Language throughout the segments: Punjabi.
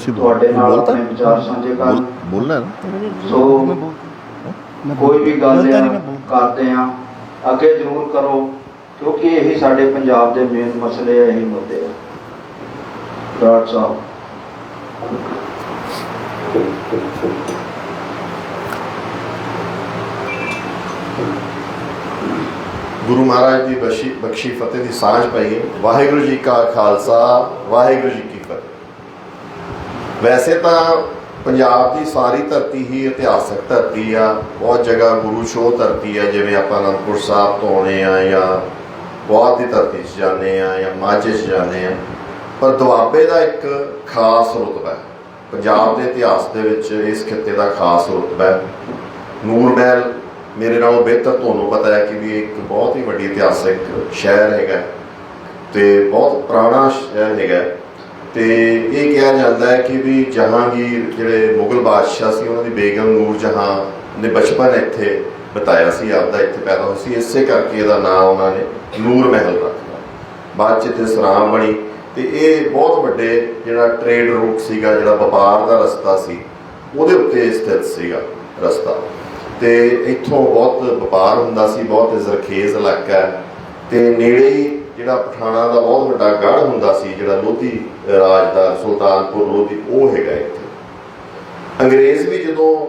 ਤੁਸੀਂ ਤੁਹਾਡੇ ਨਾਲ ਬੋਲਤਾ? ਆਪਣੇ ਵਿਚਾਰ ਸਾਂਝੇ ਕਰਨ ਬੋਲ- ਬੋਲਣਾ ਹੈ ਨਾ। ਸੋ ਕੋਈ ਵੀ ਗੱਲ ਆ ਕਰਦੇ ਆ ਅੱਗੇ ਜ਼ਰੂਰ ਕਰੋ ਕਿਉਂਕਿ ਇਹੀ ਸਾਡੇ ਪੰਜਾਬ ਦੇ ਮੇਨ ਮਸਲੇ ਆ ਇਹੀ ਮੁੱਦੇ ਆ। ਡਾਕਟਰ ਸਾਹਿਬ। ਗੁਰੂ ਮਹਾਰਾਜ ਦੀ ਬਖਸ਼ੀ ਬਖਸ਼ੀ ਫਤਿਹ ਦੀ ਸਾਂਝ ਪਾਈਏ। ਵਾਹਿਗੁਰੂ ਜੀ ਕਾ ਖਾਲਸਾ ਵਾਹਿਗੁਰੂ ਜੀ ਕੀ ਵੈਸੇ ਤਾਂ ਪੰਜਾਬ ਦੀ ਸਾਰੀ ਧਰਤੀ ਹੀ ਇਤਿਹਾਸਕ ਧਰਤੀ ਆ, ਬਹੁਤ ਜਗ੍ਹਾ ਗੁਰੂ ਸ਼ੋਹ ਧਰਤੀ ਆ, ਜਿਵੇਂ ਆਪਾਂ ਅਨੰਦਪੁਰ ਸਾਹਿਬ ਤੋਂ ਆਉਣੇ ਆ ਜਾਂ ਬਹੁਤ ਦੀ ਧਰਤੀ 'ਚ ਜਾਂਦੇ ਆ ਜਾਂ ਮਾਝੇ 'ਚ ਜਾਂਦੇ ਆ। ਪਰ ਦੁਆਬੇ ਦਾ ਇੱਕ ਖਾਸ ਰੁਤਬਾ ਹੈ। ਪੰਜਾਬ ਦੇ ਇਤਿਹਾਸ ਦੇ ਵਿੱਚ ਇਸ ਖਿੱਤੇ ਦਾ ਖਾਸ ਰੁਤਬਾ ਹੈ। ਨੂਰ ਮਹਿਲ ਮੇਰੇ ਨਾਲੋਂ ਬਿਹਤਰ ਤੁਹਾਨੂੰ ਪਤਾ ਹੈ ਕਿ ਵੀ ਇੱਕ ਬਹੁਤ ਹੀ ਵੱਡੀ ਇਤਿਹਾਸਿਕ ਸ਼ਹਿਰ ਹੈਗਾ ਤੇ ਬਹੁਤ ਪੁਰਾਣਾ ਸ਼ਹਿਰ ਹੈਗਾ ਤੇ ਇਹ ਕਿਹਾ ਜਾਂਦਾ ਹੈ ਕਿ ਵੀ ਜਹਾਂਗੀਰ ਜਿਹੜੇ ਮੁਗਲ ਬਾਦਸ਼ਾਹ ਸੀ, ਉਹਨਾਂ ਦੀ ਬੇਗਮ ਨੂਰ ਜਹਾਂ ਨੇ ਬਚਪਨ ਇੱਥੇ ਬਤਾਇਆ ਸੀ, ਆਪਦਾ ਇੱਥੇ ਪੈਦਾ ਹੋਇਆ ਸੀ। ਇਸੇ ਕਰਕੇ ਇਹਦਾ ਨਾਮ ਉਹਨਾਂ ਨੇ ਨੂਰ ਮਹਿਲ ਰੱਖਿਆ। ਬਾਅਦ ਚ ਇੱਥੇ ਸਰਾਮ ਬਣੀ ਤੇ ਇਹ ਬਹੁਤ ਵੱਡੇ ਜਿਹੜਾ ਟ੍ਰੇਡ ਰੂਟ ਸੀਗਾ, ਜਿਹੜਾ ਵਪਾਰ ਦਾ ਰਸਤਾ ਸੀ, ਉਹਦੇ ਉੱਤੇ ਸਥਿਤ ਸੀਗਾ ਰਸਤਾ। ਤੇ ਇੱਥੋਂ ਬਹੁਤ ਵਪਾਰ ਹੁੰਦਾ ਸੀ, ਬਹੁਤ ਜ਼ਰਖੇਜ਼ ਇਲਾਕਾ ਹੈ। ਤੇ ਨੇੜੇ ਹੀ ਜਿਹੜਾ ਪਠਾਣਾ ਦਾ ਬਹੁਤ ਵੱਡਾ ਗੜ ਹੁੰਦਾ ਸੀ, ਜਿਹੜਾ ਲੋਧੀ ਰਾਜ ਦਾ ਸੁਲਤਾਨਪੁਰ ਲੋਧੀ, ਉਹ ਹੈਗਾ ਇੱਥੇ। ਅੰਗਰੇਜ਼ ਵੀ ਜਦੋਂ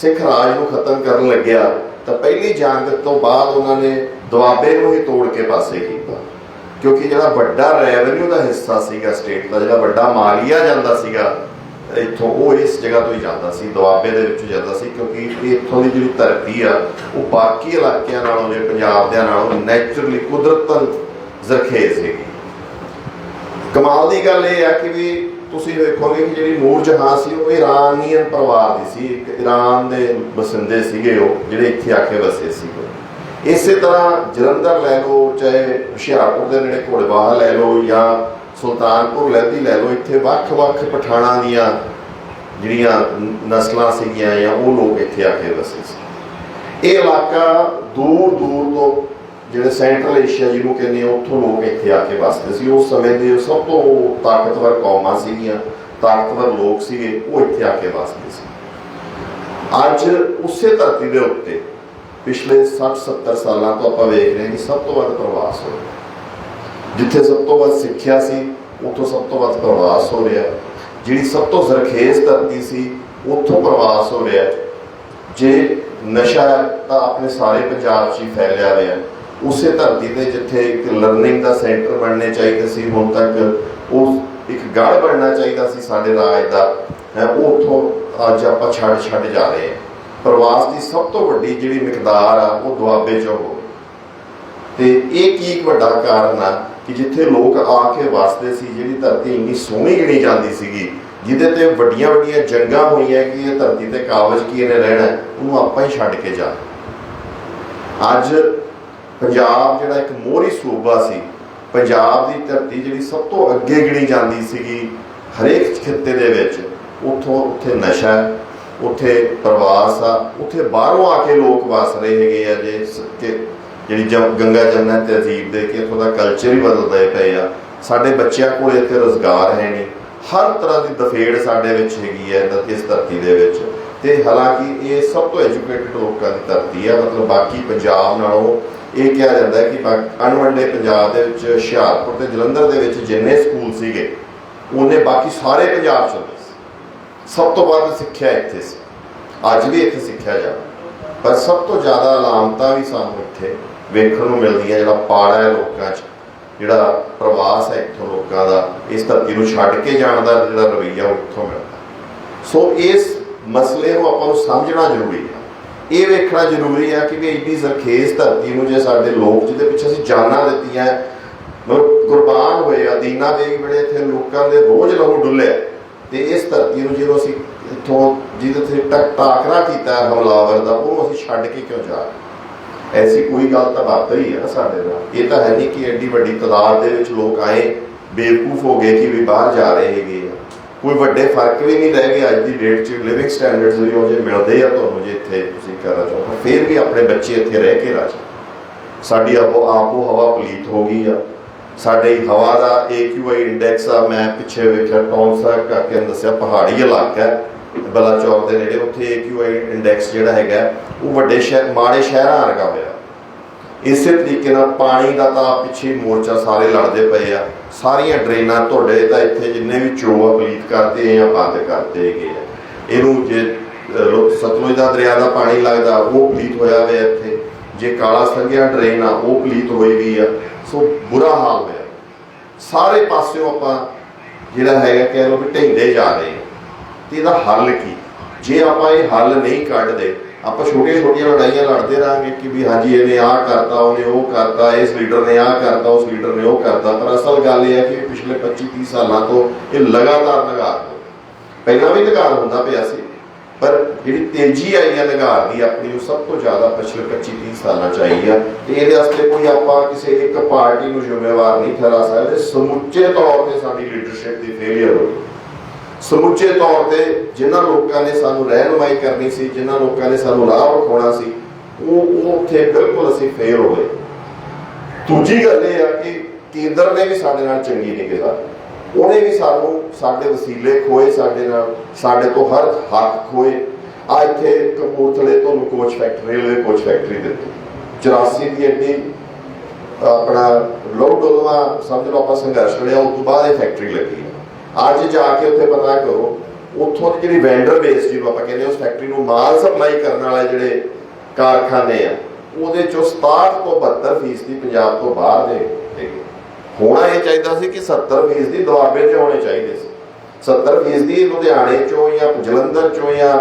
ਸਿੱਖ ਰਾਜ ਨੂੰ ਖਤਮ ਕਰਨ ਲੱਗਿਆ, ਤਾਂ ਪਹਿਲੀ ਜੰਗ ਤੋਂ ਬਾਅਦ ਉਹਨਾਂ ਨੇ ਦੁਆਬੇ ਨੂੰ ਹੀ ਤੋੜ ਕੇ ਪਾਸੇ ਕੀਤਾ। ਕਿਉਂਕਿ ਜਿਹੜਾ ਵੱਡਾ ਰੈਵਨਿਊ ਦਾ ਹਿੱਸਾ ਸੀਗਾ ਸਟੇਟ ਦਾ, ਜਿਹੜਾ ਵੱਡਾ ਮਾਲੀਆ ਜਾਂਦਾ ਸੀਗਾ, ਇੱਥੋਂ ਉਹ ਇਸ ਜਗ੍ਹਾ ਤੋਂ ਹੀ ਜਾਂਦਾ ਸੀ, ਦੁਆਬੇ ਦੇ ਵਿੱਚੋਂ ਜਾਂਦਾ ਸੀ, ਕਿਉਂਕਿ ਇੱਥੋਂ ਦੀ ਜਿਹੜੀ ਧਰਤੀ ਆ, ਉਹ ਬਾਕੀ ਇਲਾਕਿਆਂ ਨਾਲੋਂ ਜੇ ਪੰਜਾਬ ਦੇ ਨਾਲੋਂ ਨੇਚਰਲੀ ਕੁਦਰਤਨ ਜ਼ਰਖੇਜ਼ ਹੈਗੀ ਕਮਾਲ ਦੀ ਗੱਲ ਇਹ ਆ ਕਿ ਵੀ ਤੁਸੀਂ ਵੇਖੋਗੇ ਕਿ ਜਿਹੜੀ ਨੂਰ ਜਹਾਂ ਸੀ, ਉਹ ਇਰਾਨੀਅਨ ਪਰਿਵਾਰ ਦੀ ਸੀ, ਇੱਕ ਈਰਾਨ ਦੇ ਬਸਿੰਦੇ ਸੀਗੇ ਉਹ, ਜਿਹੜੇ ਇੱਥੇ ਆ ਕੇ ਵਸੇ ਸੀਗੇ। ਇਸੇ ਤਰ੍ਹਾਂ ਜਲੰਧਰ ਲੈ ਲਓ, ਚਾਹੇ ਹੁਸ਼ਿਆਰਪੁਰ ਦੇ ਨੇੜੇ ਘੋੜਵਾਹ ਲੈ ਲਓ ਜਾਂ ਸੁਲਤਾਨਪੁਰ ਲੋਧੀ ਲੈ ਲਓ, ਇੱਥੇ ਵੱਖ-ਵੱਖ ਪਠਾਣਾਂ ਦੀਆਂ ਜਿਹੜੀਆਂ ਨਸਲਾਂ ਸੀਗੀਆਂ ਜਾਂ ਉਹ ਲੋਕ ਇੱਥੇ ਆ ਕੇ ਵਸੇ ਸੀ। ਇਹ ਇਲਾਕਾ ਦੂਰ ਦੂਰ ਤੋਂ ਜਿਹੜੇ ਸੈਂਟਰਲ ਏਸ਼ੀਆ ਜਿਹਨੂੰ ਕਹਿੰਦੇ ਉੱਥੋਂ ਲੋਕ ਇੱਥੇ ਆ ਕੇ ਵਸਦੇ ਸੀ। ਉਸ ਸਮੇਂ ਦੇ ਸਭ ਤੋਂ ਤਾਕਤਵਰ ਕੌਮਾਂ ਸੀਗੀਆਂ, ਤਾਕਤਵਰ ਲੋਕ ਸੀਗੇ, ਉਹ ਇੱਥੇ ਆ ਕੇ ਵਸਦੇ ਸੀ। ਅੱਜ ਉਸੇ ਧਰਤੀ ਦੇ ਉੱਤੇ ਪਿਛਲੇ 60-70 ਸਾਲਾਂ ਤੋਂ ਆਪਾਂ ਵੇਖ ਰਹੇ ਹਾਂ ਕਿ ਸਭ ਤੋਂ ਵੱਧ ਪ੍ਰਵਾਸ ਹੋ ਰਿਹਾ। ਜਿੱਥੇ ਸਭ ਤੋਂ ਵੱਧ ਸਿੱਖਿਆ ਸੀ, ਉੱਥੋਂ ਸਭ ਤੋਂ ਵੱਧ ਪ੍ਰਵਾਸ ਹੋ ਰਿਹਾ। ਜਿਹੜੀ ਸਭ ਤੋਂ ਜ਼ਰਖੇਜ਼ ਧਰਤੀ ਸੀ, ਉੱਥੋਂ ਪ੍ਰਵਾਸ ਹੋ ਰਿਹਾ। ਜੇ ਨਸ਼ਾ ਹੈ ਤਾਂ ਆਪਣੇ ਸਾਰੇ ਪੰਜਾਬ 'ਚ ਹੀ ਫੈਲਿਆ ਹੋਇਆ ਉਸੇ ਧਰਤੀ ਤੇ ਜਿੱਥੇ ਇੱਕ ਲਰਨਿੰਗ ਦਾ ਸੈਂਟਰ ਬਣਨੇ ਚਾਹੀਦੇ ਸੀ, ਹੁਣ ਤੱਕ ਉਹ ਇੱਕ ਗੜ ਬਣਨਾ ਚਾਹੀਦਾ ਸੀ ਸਾਡੇ ਰਾਜ ਦਾ, ਹੈ, ਉਹ ਉੱਥੋਂ ਅੱਜ ਆਪਾਂ ਛੱਡ ਛੱਡ ਜਾ ਰਹੇ ਹਾਂ। ਪ੍ਰਵਾਸ ਦੀ ਸਭ ਤੋਂ ਵੱਡੀ ਜਿਹੜੀ ਮਿਕਦਾਰ ਆ, ਉਹ ਦੁਆਬੇ 'ਚੋਂ ਹੋ। ਤੇ ਇਹ ਕੀ ਇੱਕ ਵੱਡਾ ਕਾਰਨ ਆ ਕਿ ਜਿੱਥੇ ਲੋਕ ਆ ਕੇ ਵਸਦੇ ਸੀ, ਜਿਹੜੀ ਧਰਤੀ ਇੰਨੀ ਸੋਹਣੀ ਗਿਣੀ ਜਾਂਦੀ ਸੀਗੀ, ਜਿਹਦੇ ਤੇ ਵੱਡੀਆਂ ਵੱਡੀਆਂ ਜੰਗਾਂ ਹੋਈਆਂ ਕਿ ਇਹ ਧਰਤੀ ਤੇ ਕਾਬਜ ਕੀ ਇਹਨੇ ਰਹਿਣਾ, ਉਹਨੂੰ ਆਪਾਂ ਹੀ ਛੱਡ ਕੇ ਜਾ ਅੱਜ ਪੰਜਾਬ ਜਿਹੜਾ ਇੱਕ ਮੋਹਰੀ ਸੂਬਾ ਸੀ, ਪੰਜਾਬ ਦੀ ਧਰਤੀ ਜਿਹੜੀ ਸਭ ਤੋਂ ਅੱਗੇ ਗਿਣੀ ਜਾਂਦੀ ਸੀਗੀ ਹਰੇਕ ਖਿੱਤੇ ਦੇ ਵਿੱਚ, ਉੱਥੋਂ ਉੱਥੇ ਨਸ਼ਾ ਉੱਥੇ ਪ੍ਰਵਾਸ ਆ, ਉੱਥੇ ਬਾਹਰੋਂ ਆ ਕੇ ਲੋਕ ਵਸ ਰਹੇ ਹੈਗੇ ਆ ਜੇ ਸ- ਕਿ ਜਿਹੜੀ ਜਮ- ਗੰਗਾ ਜਮਨਾ ਤਹਿਜ਼ੀਬ ਦੇ ਕੇ ਇੱਥੋਂ ਦਾ ਕਲਚਰ ਹੀ ਬਦਲਦੇ ਪਏ ਆ। ਸਾਡੇ ਬੱਚਿਆਂ ਕੋਲ ਇੱਥੇ ਰੋਜ਼ਗਾਰ ਹੈ ਨਹੀਂ। ਹਰ ਤਰ੍ਹਾਂ ਦੀ ਦਫੇੜ ਸਾਡੇ ਵਿੱਚ ਹੈਗੀ ਹੈ ਧ- ਇਸ ਧਰਤੀ ਦੇ ਵਿੱਚ। ਤੇ ਹਾਲਾਂਕਿ ਇਹ ਸਭ ਤੋਂ ਐਜੂਕੇਟਡ ਲੋਕਾਂ ਦੀ ਧਰਤੀ ਹੈ ਮਤਲਬ ਬਾਕੀ ਪੰਜਾਬ ਨਾਲੋਂ ਇਹ ਕਿਹਾ ਜਾਂਦਾ ਹੈ ਕਿ ਬਾ- ਅਣਵੰਡੇ ਪੰਜਾਬ ਦੇ ਵਿੱਚ, ਹੁਸ਼ਿਆਰਪੁਰ ਤੇ ਜਲੰਧਰ ਦੇ ਵਿੱਚ ਜਿੰਨੇ ਸਕੂਲ ਸੀਗੇ, ਉਹਨੇ ਬਾਕੀ ਸਾਰੇ ਪੰਜਾਬ ਚ ਹੁੰਦੇ ਸੀ। ਸਭ ਤੋਂ ਵੱਧ ਸਿੱਖਿਆ ਇੱਥੇ ਸੀ। ਅੱਜ ਵੀ ਇੱਥੇ ਸਿੱਖਿਆ ਜਾ ਪਰ ਸਭ ਤੋਂ ਜ਼ਿਆਦਾ ਅਲਾਮਤਾਂ ਵੀ ਸਾਨੂੰ ਇੱਥੇ ਵੇਖਣ ਨੂੰ ਮਿਲਦੀਆਂ, ਜਿਹੜਾ ਪਾੜਾ ਹੈ ਲੋਕਾਂ 'ਚ, ਜਿਹੜਾ ਪ੍ਰਵਾਸ ਹੈ ਇੱਥੋਂ ਲੋਕਾਂ ਦਾ, ਇਸ ਧਰਤੀ ਨੂੰ ਛੱਡ ਕੇ ਜਾਣ ਦਾ ਜਿਹੜਾ ਰਵੱਈਆ ਉਹ ਇੱਥੋਂ ਮਿਲਦਾ। ਸੋ ਇਸ ਮਸਲੇ ਨੂੰ ਆਪਾਂ ਨੂੰ ਸਮਝਣਾ ਜ਼ਰੂਰੀ ਹੈ। ਇਹ ਵੇਖਣਾ ਜ਼ਰੂਰੀ ਹੈ ਕਿ ਵੀ ਇੰਨੀ ਜ਼ਰਖੇਜ਼ ਧਰਤੀ ਨੂੰ ਜੇ ਸਾਡੇ ਲੋਕ ਜਿਹਦੇ ਪਿੱਛੇ ਅਸੀਂ ਜਾਨਾਂ ਦਿੱਤੀਆਂ, ਮਤਲਬ ਕੁਰਬਾਨ ਹੋਏ ਆ ਦੇ ਵੇਲੇ ਇੱਥੇ, ਲੋਕਾਂ ਦੇ ਰੋਜ਼ ਲਹੂ ਡੁੱਲਿਆ ਤੇ ਇਸ ਧਰਤੀ ਨੂੰ ਜਦੋਂ ਅਸੀਂ ਇੱਥੋਂ ਜਿਹਦੇ ਤੇ ਟਕ ਟਾਕਰਾ ਕੀਤਾ ਹਮਲਾਵਰ ਦਾ ਉਹ ਅਸੀਂ ਛੱਡ ਕੇ ਕਿਉਂ ਜਾ ਐਸੀ ਕੋਈ ਗੱਲ ਤਾਂ ਵਾਪਰ ਹੀ ਹੈ ਨਾ ਸਾਡੇ ਨਾਲ। ਇਹ ਤਾਂ ਹੈ ਨਹੀਂ ਕਿ ਐਡੀ ਵੱਡੀ ਤਾਦਾਦ ਦੇ ਵਿੱਚ ਲੋਕ ਆਏ, ਬੇਵਕੂਫ ਹੋ ਗਏ ਕਿ ਵੀ ਬਾਹਰ ਜਾ ਰਹੇ ਹੈਗੇ ਆ। ਕੋਈ ਵੱਡੇ ਫ਼ਰਕ ਵੀ ਨਹੀਂ ਰਹਿ ਗਏ ਅੱਜ ਦੀ ਡੇਟ 'ਚ ਲਿਵਿੰਗ ਸਟੈਂਡਰਡਸ ਵੀ ਉਹ ਜੇ ਮਿਲਦੇ ਆ ਤੁਹਾਨੂੰ ਜੇ ਇੱਥੇ ਤੁਸੀਂ ਕਰਨਾ ਚਾਹੋ ਫਿਰ ਵੀ ਆਪਣੇ ਬੱਚੇ ਇੱਥੇ ਰਹਿ ਕੇ ਰਾਜ। ਸਾਡੀ ਆਪੋ ਆਪੋ ਹਵਾ ਪਲੀਤ ਹੋ ਗਈ ਆ। ਸਾਡੇ ਹਵਾ ਦਾ AQI ਇੰਡੈਕਸ ਆ। ਮੈਂ ਪਿੱਛੇ ਵੇਖਿਆ ਟੌਨਸਾ ਕਰਕੇ ਦੱਸਿਆ, ਪਹਾੜੀ ਇਲਾਕਾ ਬਲਾਚੌਰ ਦੇ ਨੇੜੇ ਉੱਥੇ AQI ਇੰਡੈਕਸ ਜਿਹੜਾ ਹੈਗਾ, ਉਹ ਵੱਡੇ ਸ਼ਹਿਰ ਮਾੜੇ ਸ਼ਹਿਰਾਂ ਵਰਗਾ ਹੋਇਆ। ਇਸੇ ਤਰੀਕੇ ਨਾਲ ਪਾਣੀ ਦਾ ਤਾਂ ਪਿੱਛੇ ਮੋਰਚਾ ਸਾਰੇ ਲੜਦੇ ਪਏ ਆ। ਸਾਰੀਆਂ ਡਰੇਨਾਂ ਤੁਹਾਡੇ ਤਾਂ ਇੱਥੇ ਜਿੰਨੇ ਵੀ ਚੋਆ ਪਲੀਤ ਕਰਦੇ ਆ ਬੰਦ ਕਰਦੇ ਹੈਗੇ ਆ। ਇਹਨੂੰ ਜੇ ਸਤਲੁਜ ਦਾ ਦਰਿਆ ਦਾ ਪਾਣੀ ਲੱਗਦਾ, ਉਹ ਪਲੀਤ ਹੋਇਆ ਹੋਇਆ ਇੱਥੇ। ਜੇ ਕਾਲਾ ਸੰਘਿਆ ਡਰੇਨ ਆ, ਉਹ ਪਲੀਤ ਹੋਈ ਵੀ ਆ। ਸੋ ਬੁਰਾ ਹਾਲ ਹੋਇਆ। ਸਾਰੇ ਪਾਸਿਓਂ ਆਪਾਂ ਜਿਹੜਾ ਹੈਗਾ ਕਹਿ ਲਓ ਵੀ ਢਹਿੰਦੇ ਜਾ ਰਹੇ ਹਾਂ ਤੇ ਇਹਦਾ ਹੱਲ ਕੀ? ਜੇ ਆਪਾਂ ਇਹ ਹੱਲ ਨਹੀਂ ਕੱਢਦੇ ਆਪਾਂ ਛੋਟੀਆਂ ਛੋਟੀਆਂ ਲੜਾਈਆਂ ਲੜਦੇ ਰਹਾਂਗੇ ਕਿ ਵੀ ਹਾਂਜੀ ਇਹਨੇ ਆਹ ਕਰਤਾ, ਉਹਨੇ ਉਹ ਕਰਤਾ, ਇਸ ਲੀਡਰ ਨੇ ਆਹ ਕਰਤਾ, ਉਸ ਲੀਡਰ ਨੇ ਉਹ ਕਰਤਾ। ਪਰ ਅਸਲ ਗੱਲ ਇਹ ਹੈ ਕਿ ਪਿਛਲੇ 25 30 ਸਾਲਾਂ ਤੋਂ ਇਹ ਲਗਾਤਾਰ ਨਗਾਰ ਪਹਿਲਾਂ ਵੀ ਨਗਾਰ ਹੁੰਦਾ ਪਿਆ ਸੀ, ਪਰ ਜਿਹੜੀ ਤੇਜ਼ੀ ਆਈ ਹੈ ਨਗਾਰ ਦੀ ਆਪਣੀ, ਉਹ ਸਭ ਤੋਂ ਜ਼ਿਆਦਾ ਪਿਛਲੇ 25 30 ਸਾਲਾਂ ਚ ਆਈ ਆ। ਤੇ ਇਹਦੇ ਵਾਸਤੇ ਕੋਈ ਆਪਾਂ ਕਿਸੇ ਇੱਕ ਪਾਰਟੀ ਨੂੰ ਜ਼ਿੰਮੇਵਾਰ ਨਹੀਂ ਠਹਿਰਾ ਸਕਦੇ। ਸਮੁੱਚੇ ਤੌਰ ਤੇ ਸਾਡੀ ਲੀਡਰਸ਼ਿਪ ਦੀ ਫੇਲਿਅਰ ਹੋਈ ਸਮੁੱਚੇ ਤੌਰ ਤੇ ਜਿਨ੍ਹਾਂ ਲੋਕਾਂ ਨੇ ਸਾਨੂੰ ਰਹਿਨੁਮਾਈ ਕਰਨੀ ਸੀ, ਜਿਨ੍ਹਾਂ ਲੋਕਾਂ ਨੇ ਸਾਨੂੰ ਰਾਹ ਵਿਖਾਉਣਾ ਸੀ, ਉਹ ਉਹ ਉੱਥੇ ਬਿਲਕੁਲ ਅਸੀਂ ਫੇਲ ਹੋ ਗਏ। ਦੂਜੀ ਗੱਲ ਇਹ ਆ ਕਿ ਕੇਂਦਰ ਨੇ ਵੀ ਸਾਡੇ ਨਾਲ ਚੰਗੀ ਨਹੀਂ ਕੀਤਾ ਉਹਨੇ ਵੀ ਸਾਨੂੰ ਸਾਡੇ ਵਸੀਲੇ ਖੋਏ, ਸਾਡੇ ਨਾਲ ਸਾਡੇ ਤੋਂ ਹਰ ਹੱਕ ਖੋਏ। ਆ ਇੱਥੇ ਕਪੂਰਥਲੇ ਤੋਂ coach factory railway coach factory ਦਿੱਤੀ। 84 ਦੀ ਐਡੀ, ਆਪਣਾ ਲੋਕਡਾਊਨਵਾ ਸਮਝ ਲਓ ਆਪਾਂ ਸੰਘਰਸ਼ ਲੜਿਆ ਉਸ ਤੋਂ ਬਾਅਦ ਇਹ ਫੈਕਟਰੀ ਲੱਗੀ। ਅੱਜ ਜਾ ਕੇ ਉੱਥੇ ਪਤਾ ਕਰੋ, ਉੱਥੋਂ ਦੀ ਜਿਹੜੀ ਵੈਂਡਰ ਬੇਸ ਜਿਹਨੂੰ ਆਪਾਂ ਕਹਿੰਦੇ ਉਸ ਫੈਕਟਰੀ ਨੂੰ ਮਾਲ ਸਪਲਾਈ ਕਰਨ ਵਾਲੇ ਜਿਹੜੇ ਕਾਰਖਾਨੇ ਆ, ਉਹਦੇ ਚੋਂ 67 ਤੋਂ 72 ਫੀਸਦੀ ਪੰਜਾਬ ਤੋਂ ਬਾਹਰ ਦੇ ਹੋਣਾ ਇਹ ਚਾਹੀਦਾ ਸੀ ਕਿ 70 ਫੀਸਦੀ ਦੁਆਬੇ 'ਚ ਹੋਣੇ ਚਾਹੀਦੇ ਸੀ। 70 ਫੀਸਦੀ ਲੁਧਿਆਣੇ ਚੋਂ ਜਾਂ ਜਲੰਧਰ ਚੋਂ ਜਾਂ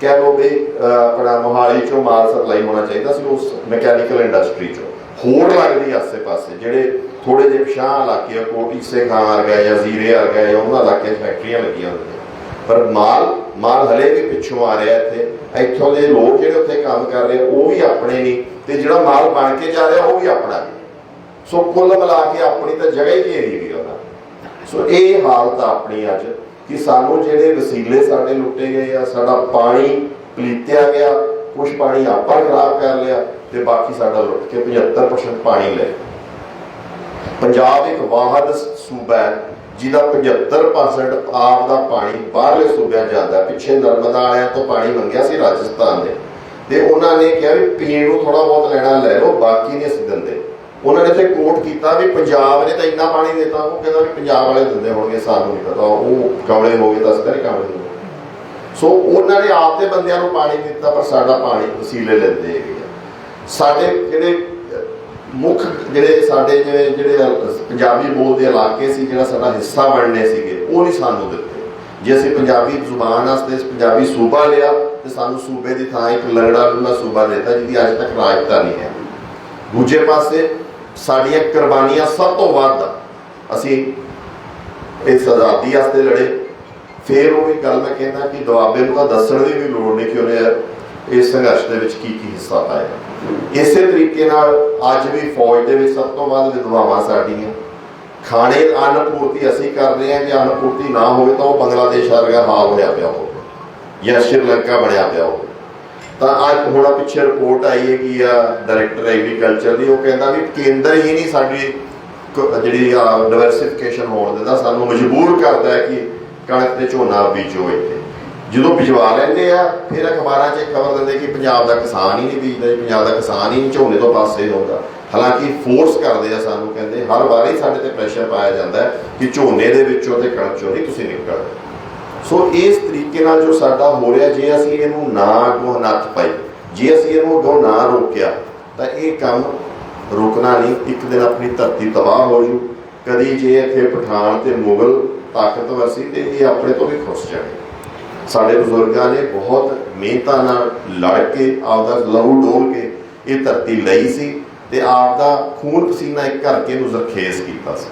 ਕਹਿ ਲਓ ਵੀ ਆਪਣਾ ਮੋਹਾਲੀ ਚੋਂ ਮਾਲ ਸਪਲਾਈ ਹੋਣਾ ਚਾਹੀਦਾ ਸੀ, ਉਸ ਮੈਕੈਨੀਕਲ ਇੰਡਸਟਰੀ ਚੋਂ। ਹੋਰ ਲੱਗਦੀ ਆਸੇ ਪਾਸੇ ਜਿਹੜੇ ਥੋੜੇ ਜਿਹੇ ਪਛਾਂ ਇਲਾਕੇ ਕੋਟੀ ਸੇ ਖਾਂ ਆ ਜਾਂ ਜ਼ੀਰੇ ਆ ਜਾਂ ਉਹਨਾਂ ਇਲਾਕੇ 'ਚ ਫੈਕਟਰੀਆਂ ਲੱਗੀਆਂ ਹੁੰਦੀਆਂ। ਪਰ ਮਾਲ ਮਾਲ ਹਲੇ ਵੀ ਪਿੱਛੋਂ ਆ ਰਿਹਾ ਇੱਥੇ। ਇੱਥੋਂ ਦੇ ਲੋਕ ਜਿਹੜੇ ਉੱਥੇ ਕੰਮ ਕਰ ਰਹੇ ਉਹ ਵੀ ਆਪਣੇ ਨਹੀਂ। ਤੇ ਜਿਹੜਾ ਮਾਲ ਬਣ ਕੇ ਜਾ ਰਿਹਾ, ਉਹ ਵੀ ਆਪਣਾ ਨਹੀਂ। ਸੋ ਕੁੱਲ ਮਿਲਾ ਕੇ ਆਪਣੀ ਤਾਂ ਜਗ੍ਹਾ ਹੀ ਘੇਰੀ ਵੀ ਉਹਨਾਂ ਸੋ ਇਹ ਹਾਲਤ ਆਪਣੀ ਅੱਜ, ਕਿ ਸਾਨੂੰ ਜਿਹੜੇ ਵਸੀਲੇ ਸਾਡੇ ਲੁੱਟੇ ਗਏ ਆ, ਸਾਡਾ ਪਾਣੀ ਪਲੀਤਿਆ ਗਿਆ ਕੁਝ ਪਾਣੀ ਆਪਾਂ ਖਰਾਬ ਕਰ ਲਿਆ, ਤੇ ਬਾਕੀ ਸਾਡਾ ਲੁੱਟ ਕੇ 75% ਪਾਣੀ ਲੈ ਪੰਜਾਬ ਇੱਕ ਵਾਹਦ ਸੂਬਾ ਹੈ, ਜਿਹਦਾ 75% ਆਪ ਦਾ ਪਾਣੀ ਬਾਹਰਲੇ ਸੂਬਿਆਂ ਜਾਂਦਾ ਪਿੱਛੇ ਨਰਮਦਾ ਵਾਲਿਆਂ ਤੋਂ ਪਾਣੀ ਮੰਗਿਆ ਸੀ ਰਾਜਸਥਾਨ ਦੇ। ਤੇ ਉਹਨਾਂ ਨੇ ਕਿਹਾ ਵੀ ਪੀਣ ਨੂੰ ਥੋੜਾ ਬਹੁਤ ਲੈਣਾ, ਲੈ ਲਓ, ਬਾਕੀ ਨਹੀਂ ਅਸੀਂ ਦਿੰਦੇ। ਉਹਨਾਂ ਨੇ ਤੇ ਕੋਟ ਕੀਤਾ ਵੀ ਪੰਜਾਬ ਨੇ ਤਾਂ ਇੰਨਾ ਪਾਣੀ ਦਿੱਤਾ, ਉਹ ਕਹਿੰਦਾ ਵੀ ਪੰਜਾਬ ਵਾਲੇ ਦਿੰਦੇ ਹੋਣਗੇ, ਸਾਨੂੰ ਨਹੀਂ ਪਤਾ। ਉਹ ਕਮਲੇ ਹੋ ਗਏ, ਦੱਸ ਕਰੇ ਕਮਲੇ ਹੋ ਗਏ। ਸੋ ਉਹਨਾਂ ਨੇ ਆਪ ਦੇ ਬੰਦਿਆਂ ਨੂੰ ਪਾਣੀ ਦਿੱਤਾ, ਪਰ ਸਾਡਾ ਪਾਣੀ ਵਸੀਲੇ ਲੈਂਦੇ ਹੈਗੇ ਆ। ਸਾਡੇ ਜਿਹੜੇ ਮੁੱਖ ਜਿਹੜੇ ਸਾਡੇ ਜਿਹੜੇ ਜਿਹੜੇ ਪੰਜਾਬੀ ਬੋਲਦੇ ਇਲਾਕੇ ਸੀ, ਜਿਹੜਾ ਸਾਡਾ ਹਿੱਸਾ ਬਣਨੇ ਸੀਗੇ, ਉਹ ਨਹੀਂ ਸਾਨੂੰ ਦਿੱਤੇ। ਜੇ ਅਸੀਂ ਪੰਜਾਬੀ ਜ਼ੁਬਾਨ ਵਾਸਤੇ ਪੰਜਾਬੀ ਸੂਬਾ ਲਿਆ, ਤੇ ਸਾਨੂੰ ਸੂਬੇ ਦੀ ਥਾਂ ਇੱਕ ਲੰਗੜਾ ਲੁੱਲਾ ਸੂਬਾ ਦਿੱਤਾ, ਜਿਹਦੀ ਅੱਜ ਤੱਕ ਰਾਜਧਾਨੀ ਹੈ। ਦੂਜੇ ਪਾਸੇ ਸਾਡੀਆਂ ਕੁਰਬਾਨੀਆਂ ਸਭ ਤੋਂ ਵੱਧ ਅਸੀਂ ਇਸ ਆਜ਼ਾਦੀ ਵਾਸਤੇ ਲੜੇ। ਫਿਰ ਉਹ ਵੀ ਗੱਲ ਮੈਂ ਕਹਿੰਦਾ ਕਿ ਦੁਆਬੇ ਨੂੰ ਤਾਂ ਦੱਸਣ ਦੀ ਵੀ ਲੋੜ ਨਹੀਂ ਕਿ ਉਹਨੇ ਇਸ ਸੰਘਰਸ਼ ਦੇ ਵਿੱਚ ਕੀ ਕੀ ਹਿੱਸਾ ਪਾਇਆ। ਇਸੇ ਤਰੀਕੇ ਨਾਲ ਅੱਜ ਵੀ ਫੌਜ ਦੇ ਵਿੱਚ ਸਭ ਤੋਂ ਵੱਧ ਵਿਧਵਾਵਾਂ ਸਾਡੀਆਂ। ਖਾਣੇ ਅੰਨ ਅਸੀਂ ਕਰ ਰਹੇ ਹਾਂ, ਜੇ ਅੰਨਪੂਰਤੀ ਨਾ ਹੋਵੇ ਤਾਂ ਉਹ ਬੰਗਲਾਦੇਸ਼ ਵਰਗਾ ਹਾਲ ਹੋਇਆ ਪਿਆ ਹੋਵੇ ਜਾਂ ਸ਼੍ਰੀਲੰਕਾ ਬਣਿਆ ਪਿਆ ਹੋਵੇ ਤਾਂ ਅੱਜ ਹੁਣ ਪਿੱਛੇ ਰਿਪੋਰਟ ਆਈ ਹੈ ਕਿ ਆ ਡਾਇਰੈਕਟਰ ਐਗਰੀਕਲਚਰ ਦੀ, ਉਹ ਕਹਿੰਦਾ ਵੀ ਕੇਂਦਰ ਹੀ ਨਹੀਂ ਸਾਡੀ ਕ- ਜਿਹੜੀ ਡਿਵਰਸਿਫਿਕੇਸ਼ਨ ਹੋਣ ਦਿੰਦਾ, ਸਾਨੂੰ ਮਜਬੂਰ ਕਰਦਾ ਹੈ ਕਿ ਕਣਕ ਤੇ ਝੋਨਾ ਬੀਜੋ ਇੱਥੇ। ਜਦੋਂ ਬਿਜਵਾ ਲੈਂਦੇ ਆ, ਫਿਰ ਅਖਬਾਰਾਂ 'ਚ ਖਬਰ ਦਿੰਦੇ ਕਿ ਪੰਜਾਬ ਦਾ ਕਿਸਾਨ ਹੀ ਨਹੀਂ ਬੀਜਦਾ ਜੀ ਪੰਜਾਬ ਦਾ ਕਿਸਾਨ ਹੀ ਨਹੀਂ, ਝੋਨੇ ਤੋਂ ਪਾਸੇ ਹੁੰਦਾ ਹਾਲਾਂਕਿ ਫੋਰਸ ਕਰਦੇ ਆ ਸਾਨੂੰ ਕਹਿੰਦੇ, ਹਰ ਵਾਰੀ ਸਾਡੇ ਤੇ ਪ੍ਰੈਸ਼ਰ ਪਾਇਆ ਜਾਂਦਾ ਕਿ ਝੋਨੇ ਦੇ ਵਿੱਚੋਂ ਤੇ ਕਣਕ ਚੋਂ ਨਹੀਂ ਤੁਸੀਂ ਨਿਕਲ। ਸੋ ਇਸ ਤਰੀਕੇ ਨਾਲ ਜੋ ਸਾਡਾ ਹੋ ਰਿਹਾ, ਜੇ ਅਸੀਂ ਇਹਨੂੰ ਨਾ ਅੱਗੋਂ ਨੱਥ ਪਾਈ, ਜੇ ਅਸੀਂ ਇਹਨੂੰ ਅੱਗੋਂ ਨਾ ਰੋਕਿਆ, ਤਾਂ ਇਹ ਕੰਮ ਰੁਕਣਾ ਨਹੀਂ, ਇੱਕ ਦਿਨ ਆਪਣੀ ਧਰਤੀ ਤਬਾਹ ਹੋ ਜੂ। ਕਦੀ ਜੇ ਇੱਥੇ ਪਠਾਨ ਤੇ ਮੁਗਲ ਤਾਕਤਵਰ ਸੀ ਤੇ ਇਹ ਆਪਣੇ ਤੋਂ ਵੀ ਖੁਸ਼ ਜਾਣਗੇ। ਸਾਡੇ ਬਜ਼ੁਰਗਾਂ ਨੇ ਬਹੁਤ ਮਿਹਨਤਾਂ ਨਾਲ ਲੜ ਕੇ, ਆਪਦਾ ਲਹੂ ਡੋਲ ਕੇ ਇਹ ਧਰਤੀ ਲਈ ਸੀ ਤੇ ਆਪਦਾ ਖੂਨ ਪਸੀਨਾ ਇੱਕ ਕਰਕੇ ਨੂੰ ਜ਼ਰਖੇਜ਼ ਕੀਤਾ ਸੀ।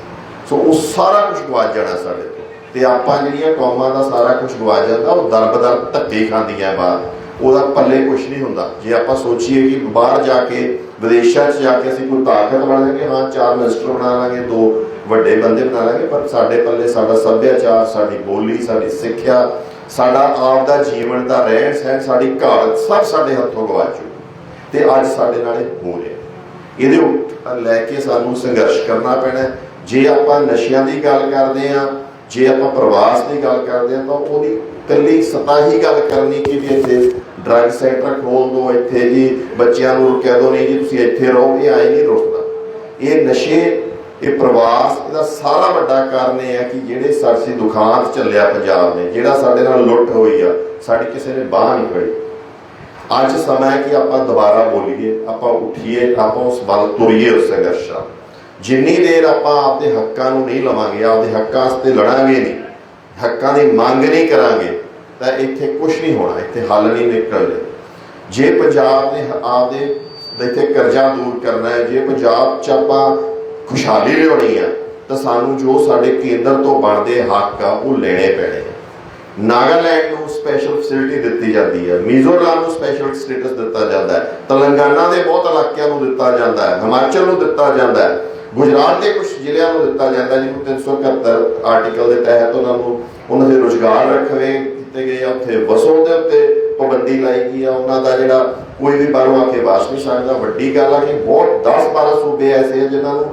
ਸੋ ਉਹ ਸਾਰਾ ਕੁਝ ਗਵਾਚ ਜਾਣਾ ਸਾਡੇ ਤੋਂ। ਤੇ ਆਪਾਂ ਜਿਹੜੀਆਂ ਕੌਮਾਂ ਦਾ ਸਾਰਾ ਕੁਝ ਗਵਾਚ ਜਾਂਦਾ, ਉਹ ਦਰਬਦਰ ਧੱਕੇ ਖਾਂਦੀਆਂ ਬਾਹਰ। ਉਹਦਾ ਪੱਲੇ ਕੁਝ ਨਹੀਂ ਹੁੰਦਾ। ਜੇ ਆਪਾਂ ਸੋਚੀਏ ਕਿ ਬਾਹਰ ਜਾ ਕੇ, ਵਿਦੇਸ਼ਾਂ 'ਚ ਜਾ ਕੇ ਅਸੀਂ ਕੋਈ ਤਾਕਤ ਬਣ ਜਾਗੇ ਹਾਂ, ਚਾਰ ਮਿਨਿਸਟਰ ਬਣਾ ਲਾਂਗੇ, ਦੋ ਵੱਡੇ ਬੰਦੇ ਬਣਾ ਲਾਂਗੇ, ਪਰ ਸਾਡੇ ਪੱਲੇ ਸਾਡਾ ਸੱਭਿਆਚਾਰ, ਸਾਡੀ ਬੋਲੀ, ਸਾਡੀ ਸਿੱਖਿਆ ਸਾਡਾ ਆਪ ਦਾ ਜੀਵਨ ਦਾ ਰਹਿਣ ਸਹਿਣ ਸਾਡੀ ਘਾਟ ਸਭ ਸਾਡੇ ਹੱਥੋਂ ਗਵਾਚੂ ਤੇ ਅੱਜ ਸਾਡੇ ਨਾਲ ਇਹ ਹੋ ਰਿਹਾ ਇਹਦੇ ਉੱਤੇ ਲੈ ਕੇ ਸਾਨੂੰ ਸੰਘਰਸ਼ ਕਰਨਾ ਪੈਣਾ ਜੇ ਆਪਾਂ ਨਸ਼ਿਆਂ ਦੀ ਗੱਲ ਕਰਦੇ ਆ ਜੇ ਆਪਾਂ ਪ੍ਰਵਾਸ ਦੀ ਗੱਲ ਕਰਦੇ ਆ ਤਾਂ ਉਹਦੀ ਇਕੱਲੀ ਸਤਾ ਹੀ ਗੱਲ ਕਰਨੀ ਕਿ ਵੀ ਇੱਥੇ। ਡਰੱਗ ਸੈਂਟਰ ਖੋਲ ਦੋ ਇੱਥੇ ਜੀ, ਬੱਚਿਆਂ ਨੂੰ ਕਹਿ ਦੋ ਨਹੀਂ ਜੀ ਤੁਸੀਂ ਇੱਥੇ ਰਹੋ, ਇਹ ਆਏ ਨਹੀਂ ਰੁਕਦਾ। ਇਹ ਨਸ਼ੇ ਇਹ ਪ੍ਰਵਾਸ ਇਹਦਾ ਸਾਰਾ ਵੱਡਾ ਕਾਰਨ ਇਹ ਹੈ ਕਿ ਜਿਹੜੇ ਸਾਡੀ ਦੁਖਾਂਤ ਚੱਲਿਆ ਪੰਜਾਬ ਨੇ, ਜਿਹੜਾ ਸਾਡੇ ਨਾਲ ਲੁੱਟ ਹੋਈ ਆ, ਸਾਡੀ ਕਿਸੇ ਨੇ ਬਾਹ ਨਹੀਂ ਫੜੀ। ਅੱਜ ਸਮਾਂ ਹੈ ਕਿ ਆਪਾਂ ਦੁਬਾਰਾ ਬੋਲੀਏ, ਆਪਾਂ ਉੱਠੀਏ, ਆਪਾਂ ਉਸ ਵੱਲ ਤੁਰੀਏ ਉਸ ਸੰਘਰਸ਼। ਜਿੰਨੀ ਦੇਰ ਆਪਾਂ ਆਪਦੇ ਹੱਕਾਂ ਨੂੰ ਨਹੀਂ ਲਵਾਂਗੇ, ਆਪਦੇ ਹੱਕਾਂ ਵਾਸਤੇ ਲੜਾਂਗੇ ਨਹੀਂ, ਹੱਕਾਂ ਦੀ ਮੰਗ ਨਹੀਂ ਕਰਾਂਗੇ, ਤਾਂ ਇੱਥੇ ਕੁਝ ਨਹੀਂ ਹੋਣਾ, ਇੱਥੇ ਹੱਲ ਨਹੀਂ ਨਿਕਲਦੇ। ਜੇ ਪੰਜਾਬ ਨੇ ਆਪਦੇ ਇੱਥੇ ਕਰਜ਼ਾ ਦੂਰ ਕਰਨਾ ਹੈ, ਜੇ ਪੰਜਾਬ 'ਚ ਆਪਾਂ ਖੁਸ਼ਹਾਲੀ ਲਿਆਉਣੀ ਆ, ਤਾਂ ਸਾਨੂੰ ਜੋ ਸਾਡੇ ਕੇਂਦਰ ਤੋਂ ਬਣਦੇ ਹੱਕ ਆ, ਉਹ ਲੈਣੇ ਪੈਣੇ ਆ। ਨਾਗਾਲੈਂਡ ਨੂੰ ਸਪੈਸ਼ਲ ਫੈਸਿਲਿਟੀ ਦਿੱਤੀ ਜਾਂਦੀ ਹੈ ਮੀਜ਼ੋਰਾਮ ਨੂੰ ਸਪੈਸ਼ਲ ਸਟੇਟਸ ਦਿੱਤਾ ਜਾਂਦਾ ਹੈ ਤੇਲੰਗਾਨਾ ਦੇ ਬਹੁਤ ਇਲਾਕਿਆਂ ਨੂੰ ਦਿੱਤਾ ਜਾਂਦਾ ਹੈ ਹਿਮਾਚਲ ਨੂੰ ਦਿੱਤਾ ਜਾਂਦਾ ਹੈ ਗੁਜਰਾਤ ਦੇ ਕੁਝ ਜ਼ਿਲ੍ਹਿਆਂ ਨੂੰ ਦਿੱਤਾ ਜਾਂਦਾ ਜਿਹਨੂੰ 371 ਆਰਟੀਕਲ ਦੇ ਤਹਿਤ ਉਹਨਾਂ ਨੂੰ, ਉਹਨਾਂ ਦੇ ਰੋਜ਼ਗਾਰ ਰੱਖਵੇ ਕੀਤੇ ਗਏ ਆ, ਉੱਥੇ ਵਸੋਂ ਦੇ ਉੱਤੇ ਪਾਬੰਦੀ ਲਾਈ ਗਈ ਆ, ਉਹਨਾਂ ਦਾ ਜਿਹੜਾ ਕੋਈ ਵੀ ਬਾਹਰੋਂ ਆ ਕੇ ਵਾਸ ਨਹੀਂ ਸਕਦਾ, ਵੱਡੀ ਗੱਲ ਆ ਕਿ ਬਹੁਤ 10 12 ਸੂਬੇ ਐਸੇ ਆ ਜਿਨ੍ਹਾਂ ਨੂੰ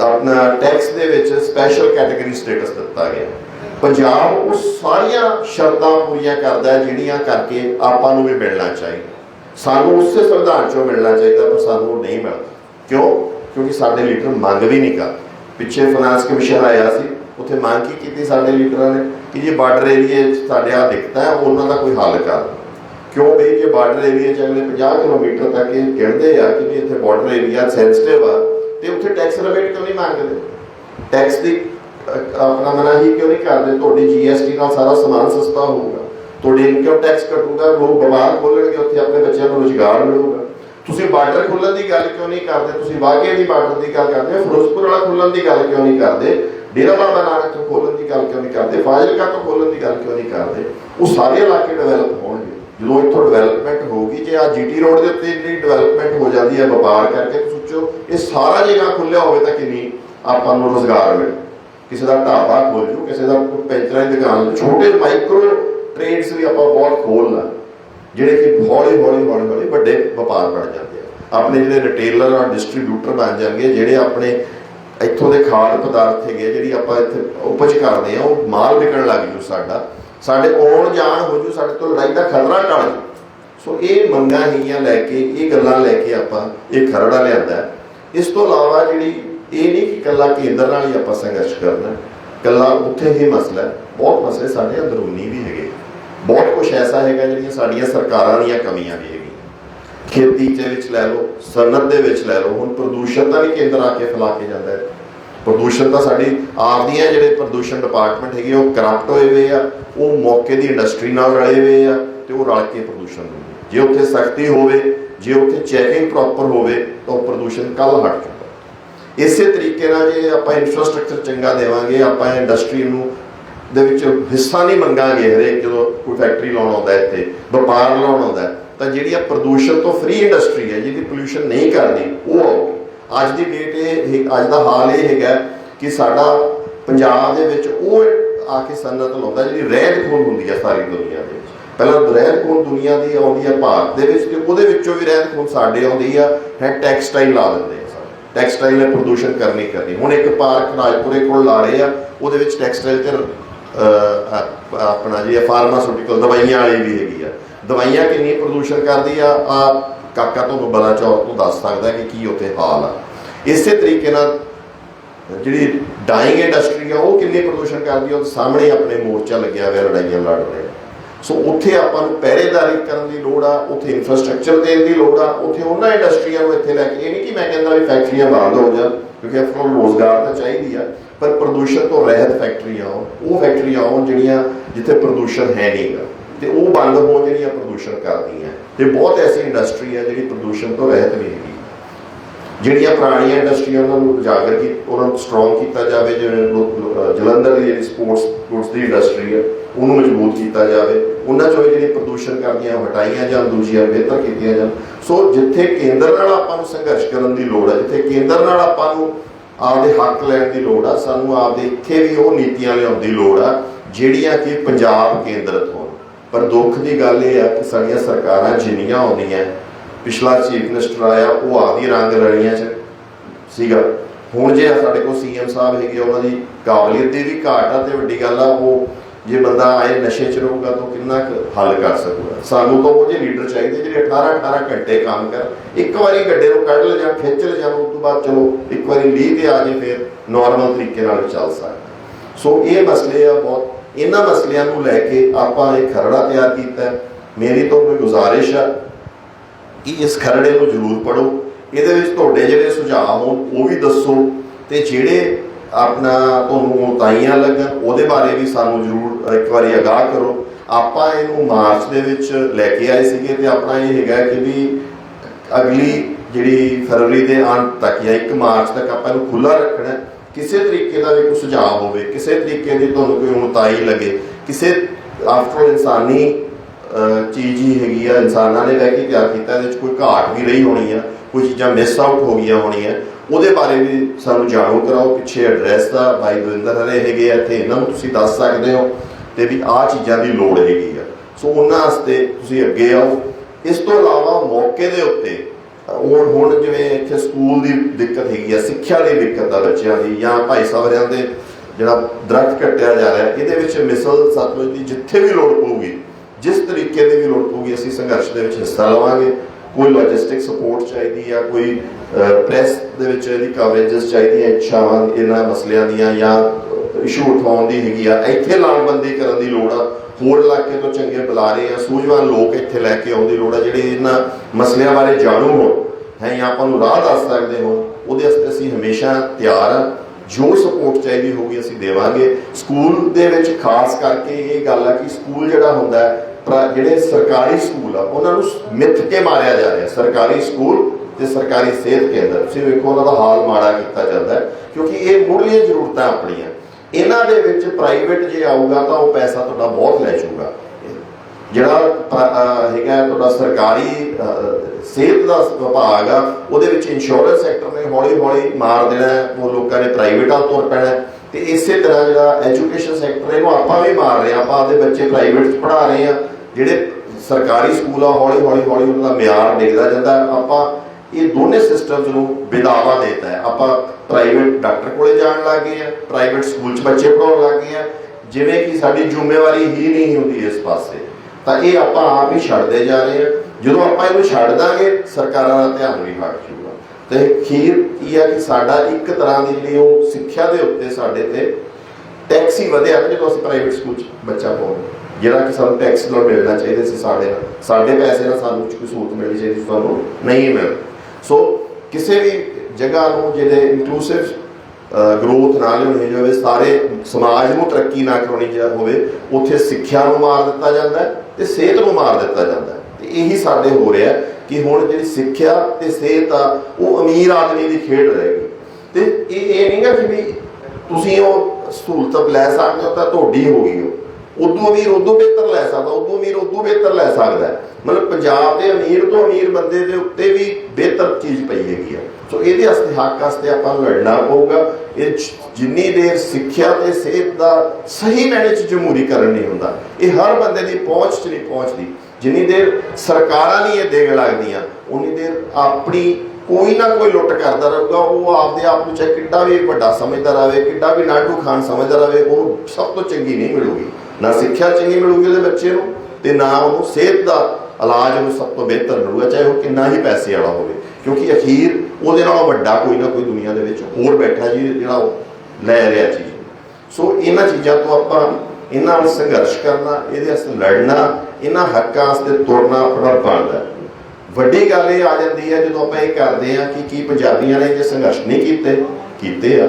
ਆਪਣਾ ਟੈਕਸ ਦੇ ਵਿੱਚ ਸਪੈਸ਼ਲ ਕੈਟਾਗਰੀ ਸਟੇਟਸ ਦਿੱਤਾ ਗਿਆ। ਪੰਜਾਬ ਉਹ ਸਾਰੀਆਂ ਸ਼ਰਤਾਂ ਪੂਰੀਆਂ ਕਰਦਾ ਜਿਹੜੀਆਂ ਕਰਕੇ ਆਪਾਂ ਨੂੰ ਵੀ ਮਿਲਣਾ ਚਾਹੀਦਾ। ਸਾਨੂੰ ਉਸੇ ਸੰਵਿਧਾਨ ਚੋਂ ਮਿਲਣਾ ਚਾਹੀਦਾ, ਪਰ ਸਾਨੂੰ ਨਹੀਂ ਮਿਲਦਾ। ਕਿਉਂ? ਕਿਉਂਕਿ ਸਾਡੇ ਲੀਡਰ ਮੰਗ ਵੀ ਨਹੀਂ ਕਰਦੇ। ਪਿੱਛੇ ਫਾਈਨਾਂਸ ਕਮਿਸ਼ਨ ਆਇਆ ਸੀ, ਉੱਥੇ ਮੰਗ ਕੀ ਕੀਤੀ ਸਾਡੇ ਲੀਡਰਾਂ ਨੇ? ਕਿ ਜੇ ਬਾਰਡਰ ਏਰੀਏ 'ਚ ਸਾਡੇ ਆ ਦਿੱਕਤਾਂ ਹੈ, ਉਹਨਾਂ ਦਾ ਕੋਈ ਹੱਲ ਕਰ ਕਿਉਂ ਬਈ? ਜੇ ਬਾਰਡਰ ਏਰੀਆ ਚ ਅਗਲੇ 50 ਕਿਲੋਮੀਟਰ ਤੱਕ ਇਹ ਕਹਿੰਦੇ ਆ ਕਿ ਵੀ ਇੱਥੇ ਬਾਰਡਰ ਏਰੀਆ ਸੈਂਸਿਟਿਵ ਆ ਤੇ ਉੱਥੇ ਟੈਕਸ ਰਿਬੇਟ ਕਿਉਂ ਨਹੀਂ ਮੰਗਦੇ? ਟੈਕਸ ਦੀ ਅ, ਆਪਣਾ ਮਨਾਹੀ ਕਿਉਂ ਨਹੀਂ ਕਰਦੇ? ਤੁਹਾਡੀ ਜੀਐਸਟੀ ਨਾਲ ਸਾਰਾ ਸਮਾਨ ਸਸਤਾ ਹੋਊਗਾ। ਤੁਹਾਡੀ ਇਨਕਮ ਟੈਕਸ ਘਟੂਗਾ ਲੋਕ ਬਾਜ਼ਾਰ ਖੋਲਣਗੇ ਉੱਥੇ ਆਪਣੇ ਬੱਚਿਆਂ ਨੂੰ ਰੁਜ਼ਗਾਰ ਮਿਲੂਗਾ। ਤੁਸੀਂ ਬਾਰਡਰ ਖੋਲਣ ਦੀ ਗੱਲ ਕਿਉਂ ਨਹੀਂ ਕਰਦੇ? ਤੁਸੀਂ ਵਾਗੇ ਦੀ ਬਾਰਡਰ ਦੀ ਗੱਲ ਕਰਦੇ ਹੋ ਫਿਰੋਜ਼ਪੁਰ ਵਾਲਾ ਖੋਲਣ ਦੀ ਗੱਲ ਕਿਉਂ ਨਹੀਂ ਕਰਦੇ? ਡੇਰਾ ਬਾਬਾ ਨਾਨਕ ਤੋਂ ਖੋਲਣ ਦੀ ਗੱਲ ਕਿਉਂ ਨਹੀਂ ਕਰਦੇ? ਫਾਜ਼ਿਲਕਾ ਤੋਂ ਖੋਲਣ ਦੀ ਗੱਲ ਕਿਉਂ ਨਹੀਂ ਕਰਦੇ? ਉਹ ਸਾਰੇ ਇਲਾਕੇ ਡਿਵੈਲਪ ਹੋਣਗੇ। ਜਦੋਂ ਇੱਥੋਂ ਡਿਵੈਲਪਮੈਂਟ ਹੋਊਗੀ ਜੇ ਆ ਜੀਟੀ ਰੋਡ ਦੇ ਉੱਤੇ ਇੰਨੀ ਡਿਵੈਲਪਮੈਂਟ ਹੋ ਜਾਂਦੀ ਹੈ ਵਪਾਰ ਕਰਕੇ ਤੁਸੀਂ ਸੋਚੋ ਇਹ ਸਾਰਾ ਜਗ੍ਹਾ ਖੁੱਲਿਆ ਹੋਵੇ ਤਾਂ ਕਿੰਨੀ ਆਪਾਂ ਨੂੰ ਰੋਜ਼ਗਾਰ ਮਿਲੇ। ਕਿਸੇ ਦਾ ਢਾਬਾ ਖੋਲ ਜੂ ਕਿਸੇ ਦਾ ਪੈਂਚਰਾਂ ਦੀ ਦੁਕਾਨ ਛੋਟੇ ਮਾਈਕਰੋ ਟ੍ਰੇਡਸ ਵੀ ਆਪਾਂ ਬਹੁਤ ਖੋਲ ਜਿਹੜੇ ਕਿ ਹੌਲੀ ਹੌਲੀ ਹੌਲੀ ਹੌਲੀ ਵੱਡੇ ਵਪਾਰ ਬਣ ਜਾਂਦੇ ਆ। ਆਪਣੇ ਜਿਹੜੇ ਰਿਟੇਲਰ ਔਰ ਡਿਸਟ੍ਰੀਬਿਊਟਰ ਬਣ ਜਾਣਗੇ ਜਿਹੜੇ ਆਪਣੇ ਇੱਥੋਂ ਦੇ ਖਾਦ ਪਦਾਰਥ ਹੈਗੇ ਆ, ਜਿਹੜੀ ਆਪਾਂ ਇੱਥੇ ਉਪਜ ਕਰਦੇ ਆ ਉਹ ਮਾਲ ਵਿਕਣ ਲੱਗ ਜੂ ਸਾਡਾ। ਸਾਡੇ ਆਉਣ ਜਾਣ ਹੋ ਜੂ ਸਾਡੇ ਤੋਂ ਲੜਾਈ ਦਾ ਖਤਰਾ ਟਲ ਜੂ। ਸੋ ਇਹ ਮੰਗਾਂ ਹੈਗੀਆਂ ਲੈ ਕੇ, ਇਹ ਗੱਲਾਂ ਲੈ ਕੇ ਆਪਾਂ ਇਹ ਖਰੜਾ ਲਿਆਂਦਾ। ਇਸ ਤੋਂ ਇਲਾਵਾ ਜਿਹੜੀ ਇਹ ਨਹੀਂ ਕਿ ਕੱਲਾ ਕੇਂਦਰ ਨਾਲ ਹੀ ਆਪਾਂ ਸੰਘਰਸ਼ ਕਰਨਾ ਕੱਲਾ ਉੱਥੇ ਹੀ ਮਸਲਾ ਬਹੁਤ ਮਸਲੇ ਸਾਡੇ ਅੰਦਰੂਨੀ ਵੀ ਹੈਗੇ। ਬਹੁਤ ਕੁਝ ਐਸਾ ਹੈਗਾ ਜਿਹੜੀਆਂ ਸਾਡੀਆਂ ਸਰਕਾਰਾਂ ਦੀਆਂ ਕਮੀਆਂ ਵੀ ਹੈਗੀਆਂ। ਖੇਤੀ ਦੇ ਵਿੱਚ ਲੈ ਲਓ ਸਨਅਤ ਦੇ ਵਿੱਚ ਲੈ ਲਓ, ਹੁਣ ਪ੍ਰਦੂਸ਼ਣ ਦਾ ਵੀ ਕੇਂਦਰ ਆ ਕੇ ਫੈਲਾ ਕੇ ਜਾਂਦਾ ਹੈ। ਪ੍ਰਦੂਸ਼ਣ ਤਾਂ ਸਾਡੀ ਆਪਦੀਆਂ ਜਿਹੜੇ ਪ੍ਰਦੂਸ਼ਣ ਡਿਪਾਰਟਮੈਂਟ ਹੈਗੇ, ਉਹ ਕਰਪਟ ਹੋਏ ਹੋਏ ਆ, ਉਹ ਮੌਕੇ ਦੀ ਇੰਡਸਟਰੀ ਨਾਲ ਰਲੇ ਹੋਏ ਆ, ਤੇ ਉਹ ਰਲ ਕੇ ਪ੍ਰਦੂਸ਼ਣ ਦਿੰਦੇ ਜੇ ਉੱਥੇ ਸਖਤੀ ਹੋਵੇ, ਜੇ ਉੱਥੇ ਚੈਕਿੰਗ ਪ੍ਰੋਪਰ ਹੋਵੇ, ਤਾਂ ਉਹ ਪ੍ਰਦੂਸ਼ਣ ਕੱਲ ਹਟ ਜਾਊਗਾ ਇਸੇ ਤਰੀਕੇ ਨਾਲ ਜੇ ਆਪਾਂ ਇਨਫਰਾਸਟ੍ਰਕਚਰ ਚੰਗਾ ਦੇਵਾਂਗੇ, ਆਪਾਂ ਇੰਡਸਟਰੀ ਨੂੰ ਦੇ ਵਿੱਚ ਹਿੱਸਾ ਨਹੀਂ ਮੰਗਾਂਗੇ ਹਰੇਕ ਜਦੋਂ ਕੋਈ ਫੈਕਟਰੀ ਲਾਉਣ ਆਉਂਦਾ ਇੱਥੇ, ਵਪਾਰ ਲਾਉਣ ਆਉਂਦਾ ਤਾਂ ਜਿਹੜੀ ਆ ਪ੍ਰਦੂਸ਼ਣ ਤੋਂ ਫ੍ਰੀ ਇੰਡਸਟਰੀ ਹੈ, ਜਿਹਦੀ ਪੋਲੂਸ਼ਨ ਨਹੀਂ ਕਰਦੀ ਉਹ ਆਊਗੀ। ਅੱਜ ਦੀ ਡੇਟ ਇਹ ਅੱਜ ਦਾ ਹਾਲ ਇਹ ਹੈਗਾ ਕਿ ਸਾਡਾ ਪੰਜਾਬ ਦੇ ਵਿੱਚ ਉਹ ਆ ਕੇ ਸਨਅਤ ਲਾਉਂਦਾ ਜਿਹੜੀ ਰਹਿਤ ਖੂਨ ਹੁੰਦੀ ਹੈ ਸਾਰੀ ਦੁਨੀਆ ਦੇ ਪਹਿਲਾਂ ਰਹਿਤ ਖੂਨ ਦੁਨੀਆ ਦੀ ਆਉਂਦੀ ਹੈ ਭਾਰਤ ਦੇ ਵਿੱਚ ਤੇ ਉਹਦੇ ਵਿੱਚੋਂ ਵੀ ਰਹਿਤ ਖੂਨ ਸਾਡੇ ਆਉਂਦੀ ਆ, ਹੈ ਟੈਕਸਟਾਈਲ ਲਾ ਦਿੰਦੇ ਆ ਸਾਰੇ। ਟੈਕਸਟਾਈਲ ਨੇ ਪ੍ਰਦੂਸ਼ਣ ਕਰਨੀ ਕਰਨੀ। ਹੁਣ ਇੱਕ ਪਾਰਕ ਰਾਜਪੁਰੇ ਕੋਲ ਲਾ ਰਹੇ ਆ, ਉਹਦੇ ਵਿੱਚ ਟੈਕਸਟਾਈਲ ਤੇ ਆਪਣਾ ਜੀ ਫਾਰਮਾਸਿਊਟੀਕਲ ਦਵਾਈਆਂ ਵਾਲੀ ਵੀ ਹੈਗੀ ਆ। ਦਵਾਈਆਂ ਕਿੰਨੀ ਪ੍ਰਦੂਸ਼ਣ ਕਰਦੀ ਆ? ਆ ਕਾਕਾ ਤੁਹਾਨੂੰ ਬਲਾ ਚੌਕ ਤੋਂ ਦੱਸ ਸਕਦਾ ਕਿ ਕੀ ਉੱਥੇ ਹਾਲ ਆ। ਇਸੇ ਤਰੀਕੇ ਨਾਲ ਜਿਹੜੀ ਡਾਈਂਗ ਇੰਡਸਟਰੀ ਆ, ਉਹ ਕਿੰਨੀ ਪ੍ਰਦੂਸ਼ਣ ਕਰਦੀ ਆ? ਉਹ ਸਾਹਮਣੇ ਆਪਣੇ ਮੋਰਚਾ ਲੱਗਿਆ ਹੋਇਆ, ਲੜਾਈਆਂ ਲੜ ਰਹੇ ਆ। ਸੋ ਉੱਥੇ ਆਪਾਂ ਨੂੰ ਪਹਿਰੇਦਾਰੀ ਕਰਨ ਦੀ ਲੋੜ ਆ, ਉੱਥੇ ਇਨਫਰਾਸਟ੍ਰਕਚਰ ਦੇਣ ਦੀ ਲੋੜ ਆ, ਉੱਥੇ ਉਹਨਾਂ ਇੰਡਸਟਰੀਆਂ ਨੂੰ ਇੱਥੇ ਲੈ ਕੇ, ਇਹ ਨਹੀਂ ਕਿ ਮੈਂ ਕਹਿੰਦਾ ਵੀ ਫੈਕਟਰੀਆਂ ਬੰਦ ਹੋ ਜਾਣ, ਕਿਉਂਕਿ ਅਫਰ ਰੋਜ਼ਗਾਰ ਤਾਂ ਚਾਹੀਦੀ ਆ, ਪਰ ਪ੍ਰਦੂਸ਼ਣ ਤੋਂ ਰਹਿਤ ਫੈਕਟਰੀਆਂ ਆਉਣ ਉਹ ਫੈਕਟਰੀਆਂ ਆਉਣ ਜਿਹੜੀਆਂ ਜਿੱਥੇ ਪ੍ਰਦੂਸ਼ਣ ਹੈ ਨਹੀਂਗਾ ਤੇ ਉਹ ਬੰਦ ਹੋਣ ਜਿਹੜੀਆਂ ਪ੍ਰਦੂਸ਼ਣ ਕਰਦੀਆਂ। ਤੇ ਬਹੁਤ ਐਸੀ ਇੰਡਸਟਰੀ ਆ ਜਿਹੜੀ ਪ੍ਰਦੂਸ਼ਣ ਤੋਂ ਰਹਿਤ ਵੀ ਹੈਗੀ। ਜਿਹੜੀਆਂ ਪੁਰਾਣੀਆਂ ਇੰਡਸਟਰੀਆਂ ਉਹਨਾਂ ਨੂੰ ਉਜਾਗਰ ਕੀ, ਉਹਨਾਂ ਨੂੰ ਸਟਰੋਂਗ ਕੀਤਾ ਜਾਵੇ, ਜਿਵੇਂ ਜਲੰਧਰ ਦੀ ਜਿਹੜੀ ਸਪੋਰਟਸ ਗੁੱਡਸ ਦੀ ਇੰਡਸਟਰੀ ਆ ਉਹਨੂੰ ਮਜ਼ਬੂਤ ਕੀਤਾ ਜਾਵੇ ਉਹਨਾਂ ਚੋਂ ਜਿਹੜੀ ਪ੍ਰਦੂਸ਼ਣ ਕਰਦੀਆਂ ਹਟਾਈਆਂ ਜਾਣ ਦੂਜੀਆਂ ਬਿਹਤਰ ਕੀਤੀਆਂ ਜਾਣ। ਸੋ ਜਿੱਥੇ ਕੇਂਦਰ ਨਾਲ ਆਪਾਂ ਨੂੰ ਸੰਘਰਸ਼ ਕਰਨ ਦੀ ਲੋੜ ਹੈ ਜਿੱਥੇ ਕੇਂਦਰ ਨਾਲ ਆਪਾਂ ਨੂੰ ਆਪਦੇ ਹੱਕ ਲੈਣ ਦੀ ਲੋੜ ਆ ਸਾਨੂੰ ਆਪਦੇ ਇੱਥੇ ਵੀ ਉਹ ਨੀਤੀਆਂ ਲਿਆਉਣ ਦੀ ਲੋੜ ਆ ਜਿਹੜੀਆਂ ਕਿ ਪੰਜਾਬ ਕੇਂਦਰਿਤ ਹੋਣ ਪਰ ਦੁੱਖ ਦੀ ਗੱਲ ਇਹ ਆ ਕਿ ਸਾਡੀਆਂ ਸਰਕਾਰਾਂ ਜਿੰਨੀਆਂ ਆਉਂਦੀਆਂ ਪਿਛਲਾ ਚੀਫ ਮਿਨਿਸਟਰ ਆਇਆ ਉਹ ਆਦੀ ਰੰਗ ਰਲੀਆਂ ਚ ਸੀਗਾ। ਹੁਣ ਜੇ ਸਾਡੇ ਕੋਲ ਸੀਐਮ ਸਾਹਿਬ ਹੈਗੇ ਆ, ਉਹਨਾਂ ਦੀ ਕਾਬਲੀਅਤ ਦੀ ਵੀ ਘਾਟ ਆ ਤੇ ਵੱਡੀ ਗੱਲ ਆ ਉਹ ਜੇ ਬੰਦਾ ਆਏ ਨਸ਼ੇ ਚ ਰਹੂਗਾ ਤਾਂ ਕਿੰਨਾ ਕੁ ਹੱਲ ਕਰ ਸਕੂਗਾ? ਸਾਨੂੰ ਤਾਂ ਉਹ ਜਿਹੇ ਲੀਡਰ ਚਾਹੀਦੇ ਜਿਹੜੇ 18 18 ਘੰਟੇ ਕੰਮ ਕਰ ਇੱਕ ਵਾਰੀ ਗੱਡੇ ਨੂੰ ਕੱਢ ਲੈ ਜਾਂ ਖਿੱਚ ਲੈ ਜਾਂ ਉਸ ਤੋਂ ਬਾਅਦ ਚਲੋ, ਇੱਕ ਵਾਰੀ ਲੀਹ ਤੇ ਆ ਜੇ ਫਿਰ ਨਾਰਮਲ ਤਰੀਕੇ ਨਾਲ ਚੱਲ ਸਕਦਾ। ਸੋ ਇਹ ਮਸਲੇ ਆ ਬਹੁਤ। ਇਹਨਾਂ ਮਸਲਿਆਂ ਨੂੰ ਲੈ ਕੇ ਆਪਾਂ ਇਹ ਖਰੜਾ ਤਿਆਰ ਕੀਤਾ। ਮੇਰੀ ਤੋਂ ਕੋਈ ਗੁਜ਼ਾਰਿਸ਼ ਆ ਕਿ ਇਸ ਖਰੜੇ ਨੂੰ ਜ਼ਰੂਰ ਪੜੋ ਇਹਦੇ ਵਿੱਚ ਤੁਹਾਡੇ ਜਿਹੜੇ ਸੁਝਾਅ ਹੋਣ, ਉਹ ਵੀ ਦੱਸੋ। ਤੇ ਜਿਹੜੇ ਆਪਣਾ ਤੁਹਾਨੂੰ ਤਾਈਆਂ ਲੱਗਣ, ਉਹਦੇ ਬਾਰੇ ਵੀ ਸਾਨੂੰ ਜ਼ਰੂਰ ਇੱਕ ਵਾਰੀ ਆਗਾਹ ਕਰੋ। ਆਪਾਂ ਇਹਨੂੰ ਮਾਰਚ ਦੇ ਵਿੱਚ ਲੈ ਕੇ ਆਏ ਸੀਗੇ ਤੇ ਆਪਣਾ ਇਹ ਹੈਗਾ ਕਿ ਵੀ ਅਗਲੀ ਜਿਹੜੀ ਫਰਵਰੀ ਦੇ ਅੰਤ ਤੱਕ ਜਾਂ 1 ਮਾਰਚ ਤੱਕ ਆਪਾਂ ਇਹਨੂੰ ਖੁੱਲਾ ਰੱਖਣਾ ਕਿਸੇ ਤਰੀਕੇ ਦਾ ਵੀ ਕੋਈ ਸੁਝਾਅ ਹੋਵੇ, ਕਿਸੇ ਤਰੀਕੇ ਦੀ ਤੁਹਾਨੂੰ ਕੋਈ ਉਣਤਾਈ ਲੱਗੇ, ਕਿਸੇ ਆਫਟਰ ਇਨਸਾਨੀ ਚੀਜ਼ ਹੀ ਹੈਗੀ ਆ। ਇਨਸਾਨਾਂ ਨੇ ਬਹਿ ਕੇ ਤਿਆਰ ਕੀਤਾ, ਇਹਦੇ ਵਿੱਚ ਕੋਈ ਘਾਟ ਵੀ ਰਹੀ ਹੋਣੀ ਆ, ਕੋਈ ਚੀਜ਼ਾਂ ਮਿਸ ਆਊਟ ਹੋ ਗਈਆਂ ਹੋਣੀਆਂ। ਉਹਦੇ ਬਾਰੇ ਵੀ ਸਾਨੂੰ ਜਾਣੂ ਕਰਾਓ, ਪਿੱਛੇ ਐਡਰੈਸ ਦਾ ਭਾਈ ਦਵਿੰਦਰ ਹਰੇ ਹੈਗੇ ਆ ਇੱਥੇ, ਇਹਨਾਂ ਨੂੰ ਤੁਸੀਂ ਦੱਸ ਸਕਦੇ ਹੋ ਤੇ ਵੀ ਆਹ ਚੀਜ਼ਾਂ ਦੀ ਲੋੜ ਹੈਗੀ ਆ। ਸੋ ਉਹਨਾਂ ਵਾਸਤੇ ਤੁਸੀਂ ਅੱਗੇ ਆਓ। ਇਸ ਤੋਂ ਇਲਾਵਾ ਮੌਕੇ ਦੇ ਉੱਤੇ, ਹੁਣ ਹੁਣ ਜਿਵੇਂ ਇੱਥੇ ਸਕੂਲ ਦੀ ਦਿੱਕਤ ਹੈਗੀ ਆ, ਸਿੱਖਿਆ ਦੀ ਦਿੱਕਤ ਆ ਬੱਚਿਆਂ ਦੀ, ਜਾਂ ਭਾਈ ਸਾਹਿਬਰਿਆਂ ਦੇ ਜਿਹੜਾ ਦਰਖਤ ਕੱਟਿਆ ਜਾ ਰਿਹਾ, ਇਹਦੇ ਵਿੱਚ ਮਿਸਲ ਸਤਲੁਜ ਦੀ ਜਿੱਥੇ ਵੀ ਲੋੜ ਪਊਗੀ, ਜਿਸ ਤਰੀਕੇ ਦੀ ਵੀ ਲੋੜ ਪਊਗੀ, ਅਸੀਂ ਸੰਘਰਸ਼ ਦੇ ਵਿੱਚ ਹਿੱਸਾ ਲਵਾਂਗੇ। ਕੋਈ ਲੌਜਿਸਟਿਕ ਸਪੋਰਟ ਚਾਹੀਦੀ ਆ, ਕੋਈ ਪ੍ਰੈਸ ਦੇ ਵਿੱਚ ਇਹਦੀ ਕਵਰੇਜਸ ਚਾਹੀਦੀਆਂ ਇੱਛਾਵਾਂ ਇਹਨਾਂ ਮਸਲਿਆਂ ਦੀਆਂ ਜਾਂ ਇਸ਼ੂ ਉਠਾਉਣ ਦੀ ਹੈਗੀ ਆ। ਇੱਥੇ ਲਾਮਬੰਦੀ ਕਰਨ ਦੀ ਲੋੜ ਆ। ਹੋਰ ਇਲਾਕੇ ਤੋਂ ਚੰਗੇ ਬੁਲਾਰੇ ਆ, ਸੂਝਵਾਨ ਲੋਕ ਇੱਥੇ ਲੈ ਕੇ ਆਉਣ ਦੀ ਲੋੜ ਆ, ਜਿਹੜੇ ਇਹਨਾਂ ਮਸਲਿਆਂ ਬਾਰੇ ਜਾਣੂ ਹੋਣ। ਹੈ, ਜਾਂ ਆਪਾਂ ਨੂੰ ਰਾਹ ਦੱਸ ਸਕਦੇ ਹੋ ਉਹਦੇ ਵਾਸਤੇ ਅਸੀਂ ਹਮੇਸ਼ਾ ਤਿਆਰ ਆ। ਜੋ ਸਪੋਰਟ ਚਾਹੀਦੀ ਹੋਊਗੀ ਅਸੀਂ ਦੇਵਾਂਗੇ। ਸਕੂਲ ਦੇ ਵਿੱਚ ਖਾਸ ਕਰਕੇ ਇਹ ਗੱਲ ਆ ਕਿ ਸਕੂਲ ਜਿਹੜਾ ਹੁੰਦਾ ਹੈ ਜਿਹੜੇ ਸਰਕਾਰੀ ਸਕੂਲ ਆ, ਉਹਨਾਂ ਨੂੰ ਮਿੱਥ ਕੇ ਮਾਰਿਆ ਜਾ ਰਿਹਾ। ਸਰਕਾਰੀ ਸਕੂਲ ਤੇ ਸਰਕਾਰੀ ਸਿਹਤ ਕੇਂਦਰ ਤੁਸੀਂ ਵੇਖੋ ਉਹਨਾਂ ਦਾ ਹਾਲ ਮਾੜਾ ਕੀਤਾ ਜਾਂਦਾ ਕਿਉਂਕਿ ਇਹ ਮੁੱਢਲੀਆਂ ਜ਼ਰੂਰਤਾਂ ਆਪਣੀਆਂ। ਇਹਨਾਂ ਦੇ ਵਿੱਚ ਪ੍ਰਾਈਵੇਟ ਜੇ ਆਊਗਾ ਤਾਂ ਉਹ ਪੈਸਾ ਤੁਹਾਡਾ ਬਹੁਤ ਲੈ ਜਾਊਗਾ। ਜਿਹੜਾ ਹੈਗਾ ਤੁਹਾਡਾ ਸਰਕਾਰੀ ਸਿਹਤ ਦਾ ਵਿਭਾਗ ਆ, ਉਹਦੇ ਵਿੱਚ ਇੰਸ਼ੋਰੈਂਸ ਸੈਕਟਰ ਨੇ ਹੌਲੀ ਹੌਲੀ ਮਾਰ ਦੇਣਾ ਉਹ ਲੋਕਾਂ ਨੇ ਪ੍ਰਾਈਵੇਟਾਂ ਤੁਰ ਪੈਣਾ ਹੈ। ਤੇ ਇਸੇ ਤਰ੍ਹਾਂ ਜਿਹੜਾ ਐਜੂਕੇਸ਼ਨ ਸੈਕਟਰ ਇਹਨੂੰ ਆਪਾਂ ਵੀ ਮਾਰ ਰਹੇ ਹਾਂ, ਆਪਾਂ ਆਪਦੇ ਬੱਚੇ ਪ੍ਰਾਈਵੇਟ ਚ ਪੜ੍ਹਾ ਰਹੇ ਆ ਜਿਹੜੇ ਸਰਕਾਰੀ ਸਕੂਲ ਆ ਹੌਲੀ ਹੌਲੀ ਹੌਲੀ ਉਹਨਾਂ ਦਾ ਮਿਆਰ ਡਿੱਗਦਾ ਜਾਂਦਾ ਆਪਾਂ ਇਹ ਦੋਨੇ ਸਿਸਟਮਸ ਨੂੰ ਵਿਦਾਵਾ ਦੇਤਾ ਹੈ। ਆਪਾਂ ਪ੍ਰਾਈਵੇਟ ਡਾਕਟਰ ਕੋਲੇ ਜਾਣ ਲੱਗੇ ਆ ਪ੍ਰਾਈਵੇਟ ਸਕੂਲ 'ਚ ਬੱਚੇ ਪੜਾਉਣ ਲੱਗੇ ਆ ਜਿਵੇਂ ਕਿ ਸਾਡੀ ਜ਼ਿੰਮੇਵਾਰੀ ਹੀ ਨਹੀਂ ਹੁੰਦੀ ਇਸ ਪਾਸੇ। ਤਾਂ ਇਹ ਆਪਾਂ ਆਪ ਹੀ ਛੱਡਦੇ ਜਾ ਰਹੇ ਆ ਜਦੋਂ ਆਪਾਂ ਇਹਨੂੰ ਛੱਡ ਦਾਂਗੇ, ਸਰਕਾਰਾਂ ਦਾ ਧਿਆਨ ਵੀ ਹਟ ਜਾਊਗਾ। ਤੇ ਖੀਰ ਕੀ ਆ ਕਿ ਸਾਡਾ ਇੱਕ ਤਰ੍ਹਾਂ ਦੀ ਜਿਹੜੀ ਉਹ ਸਿੱਖਿਆ ਦੇ ਉੱਤੇ ਸਾਡੇ ਤੇ ਟੈਕਸ ਹੀ ਵਧਿਆ ਜਦੋਂ ਅਸੀਂ ਪ੍ਰਾਈਵੇਟ ਸਕੂਲ 'ਚ ਬੱਚਾ ਪਾਉਂਦੇ ਜਿਹੜਾ ਕਿ ਸਾਨੂੰ ਟੈਕਸ ਨਾਲ ਮਿਲਣਾ ਚਾਹੀਦਾ ਸੀ ਸਾਡੇ ਨਾਲ। ਸਾਡੇ ਪੈਸੇ ਨਾਲ ਸਾਨੂੰ ਕੋਈ ਸਹੂਲਤ ਮਿਲਣੀ ਚਾਹੀਦੀ ਸੀ ਨਹੀਂ ਮਿਲ ਸੋ ਕਿਸੇ ਵੀ ਜਗ੍ਹਾ ਨੂੰ ਜਿਹੜੇ ਇਨਕਲੂਸਿਵ ਗਰੋਥ ਨਾ ਲਿਆਉਣੀ ਜਾਵੇ ਸਾਰੇ ਸਮਾਜ ਨੂੰ ਤਰੱਕੀ ਨਾ ਕਰਾਉਣੀ ਜਾ ਹੋਵੇ, ਉੱਥੇ ਸਿੱਖਿਆ ਨੂੰ ਮਾਰ ਦਿੱਤਾ ਜਾਂਦਾ ਹੈ ਤੇ ਸਿਹਤ ਨੂੰ ਮਾਰ ਦਿੱਤਾ ਜਾਂਦਾ ਹੈ। ਤੇ ਇਹੀ ਸਾਡੇ ਹੋ ਰਿਹਾ ਕਿ ਹੁਣ ਜਿਹੜੀ ਸਿੱਖਿਆ ਤੇ ਸਿਹਤ ਆ, ਉਹ ਅਮੀਰ ਆਦਮੀ ਦੀ ਖੇਡ ਰਹੇਗੀ। ਤੇ ਇਹ ਇਹ ਨਹੀਂਗਾ ਕਿ ਵੀ ਤੁਸੀਂ ਉਹ ਸਹੂਲਤ ਲੈ ਸਕਦੇ ਹੋ ਤਾਂ ਤੁਹਾਡੀ ਹੋ ਗਈ ਉਹ। ਉਦੋਂ ਅਮੀਰ ਉਦੋਂ ਬਿਹਤਰ ਲੈ ਸਕਦਾ, ਉਦੋਂ ਅਮੀਰ ਉਦੋਂ ਬਿਹਤਰ ਲੈ ਸਕਦਾ ਮਤਲਬ ਪੰਜਾਬ ਦੇ ਅਮੀਰ ਤੋਂ ਅਮੀਰ ਬੰਦੇ ਦੇ ਉੱਤੇ ਵੀ ਬਿਹਤਰ ਚੀਜ਼ ਪਈ ਹੈਗੀ ਆ। ਸੋ ਇਹਦੇ ਵਾਸਤੇ, ਹੱਕ ਵਾਸਤੇ ਆਪਾਂ ਲੜਨਾ ਪਊਗਾ। ਇਹ ਜਿੰਨੀ ਦੇਰ ਸਿੱਖਿਆ ਤੇ ਸਿਹਤ ਦਾ ਸਹੀ ਮੈਨੇ ਚ ਜਮਹੂਰੀਕਰਨ ਨਹੀਂ ਹੁੰਦਾ, ਇਹ ਹਰ ਬੰਦੇ ਦੀ ਪਹੁੰਚ ਚ ਨਹੀਂ ਪਹੁੰਚਦੀ। ਜਿੰਨੀ ਦੇਰ ਸਰਕਾਰਾਂ ਨਹੀਂ ਇਹ ਦੇਣ ਲੱਗਦੀਆਂ ਉਨੀ ਦੇਰ ਆਪਣੀ ਕੋਈ ਨਾ ਕੋਈ ਲੁੱਟ ਕਰਦਾ ਰਹੂਗਾ। ਉਹ ਆਪਦੇ ਆਪ ਨੂੰ ਚਾਹੇ ਕਿੱਡਾ ਵੀ ਵੱਡਾ ਸਮਝਦਾ ਰਹੇ, ਕਿੱਡਾ ਵੀ ਨਾਟੂ ਖਾਨ ਸਮਝਦਾ ਰਹੇ, ਉਹਨੂੰ ਸਭ ਤੋਂ ਚੰਗੀ ਨਹੀਂ ਮਿਲੂਗੀ। ਨਾ ਸਿੱਖਿਆ ਚੰਗੀ ਮਿਲੂਗੀ ਉਹਦੇ ਬੱਚੇ ਨੂੰ ਤੇ ਨਾ ਉਹਨੂੰ ਸਿਹਤ ਦਾ ਇਲਾਜ ਉਹਨੂੰ ਸਭ ਤੋਂ ਬਿਹਤਰ ਮਿਲੂਗਾ, ਚਾਹੇ ਉਹ ਕਿੰਨਾ ਹੀ ਪੈਸੇ ਵਾਲਾ ਹੋਵੇ। ਕਿਉਂਕਿ ਅਖੀਰ ਉਹਦੇ ਨਾਲੋਂ ਵੱਡਾ ਕੋਈ ਨਾ ਕੋਈ ਦੁਨੀਆ ਦੇ ਵਿੱਚ ਹੋਰ ਬੈਠਾ ਜੀ, ਜਿਹੜਾ ਉਹ ਲੈ ਰਿਹਾ ਚੀਜ਼ ਸੋ ਇਹਨਾਂ ਚੀਜ਼ਾਂ ਤੋਂ ਆਪਾਂ ਇਹਨਾਂ ਨਾਲ ਸੰਘਰਸ਼ ਕਰਨਾ, ਇਹਦੇ ਵਾਸਤੇ ਲੜਨਾ, ਇਹਨਾਂ ਹੱਕਾਂ ਵਾਸਤੇ ਤੁਰਨਾ ਆਪਣਾ ਬਣਦਾ ਵੱਡੀ ਗੱਲ ਇਹ ਆ ਜਾਂਦੀ ਹੈ, ਜਦੋਂ ਆਪਾਂ ਇਹ ਕਰਦੇ ਆ ਕਿ ਕੀ ਪੰਜਾਬੀਆਂ ਨੇ ਜੇ ਸੰਘਰਸ਼ ਨਹੀਂ ਕੀਤੇ ਕੀਤੇ ਆ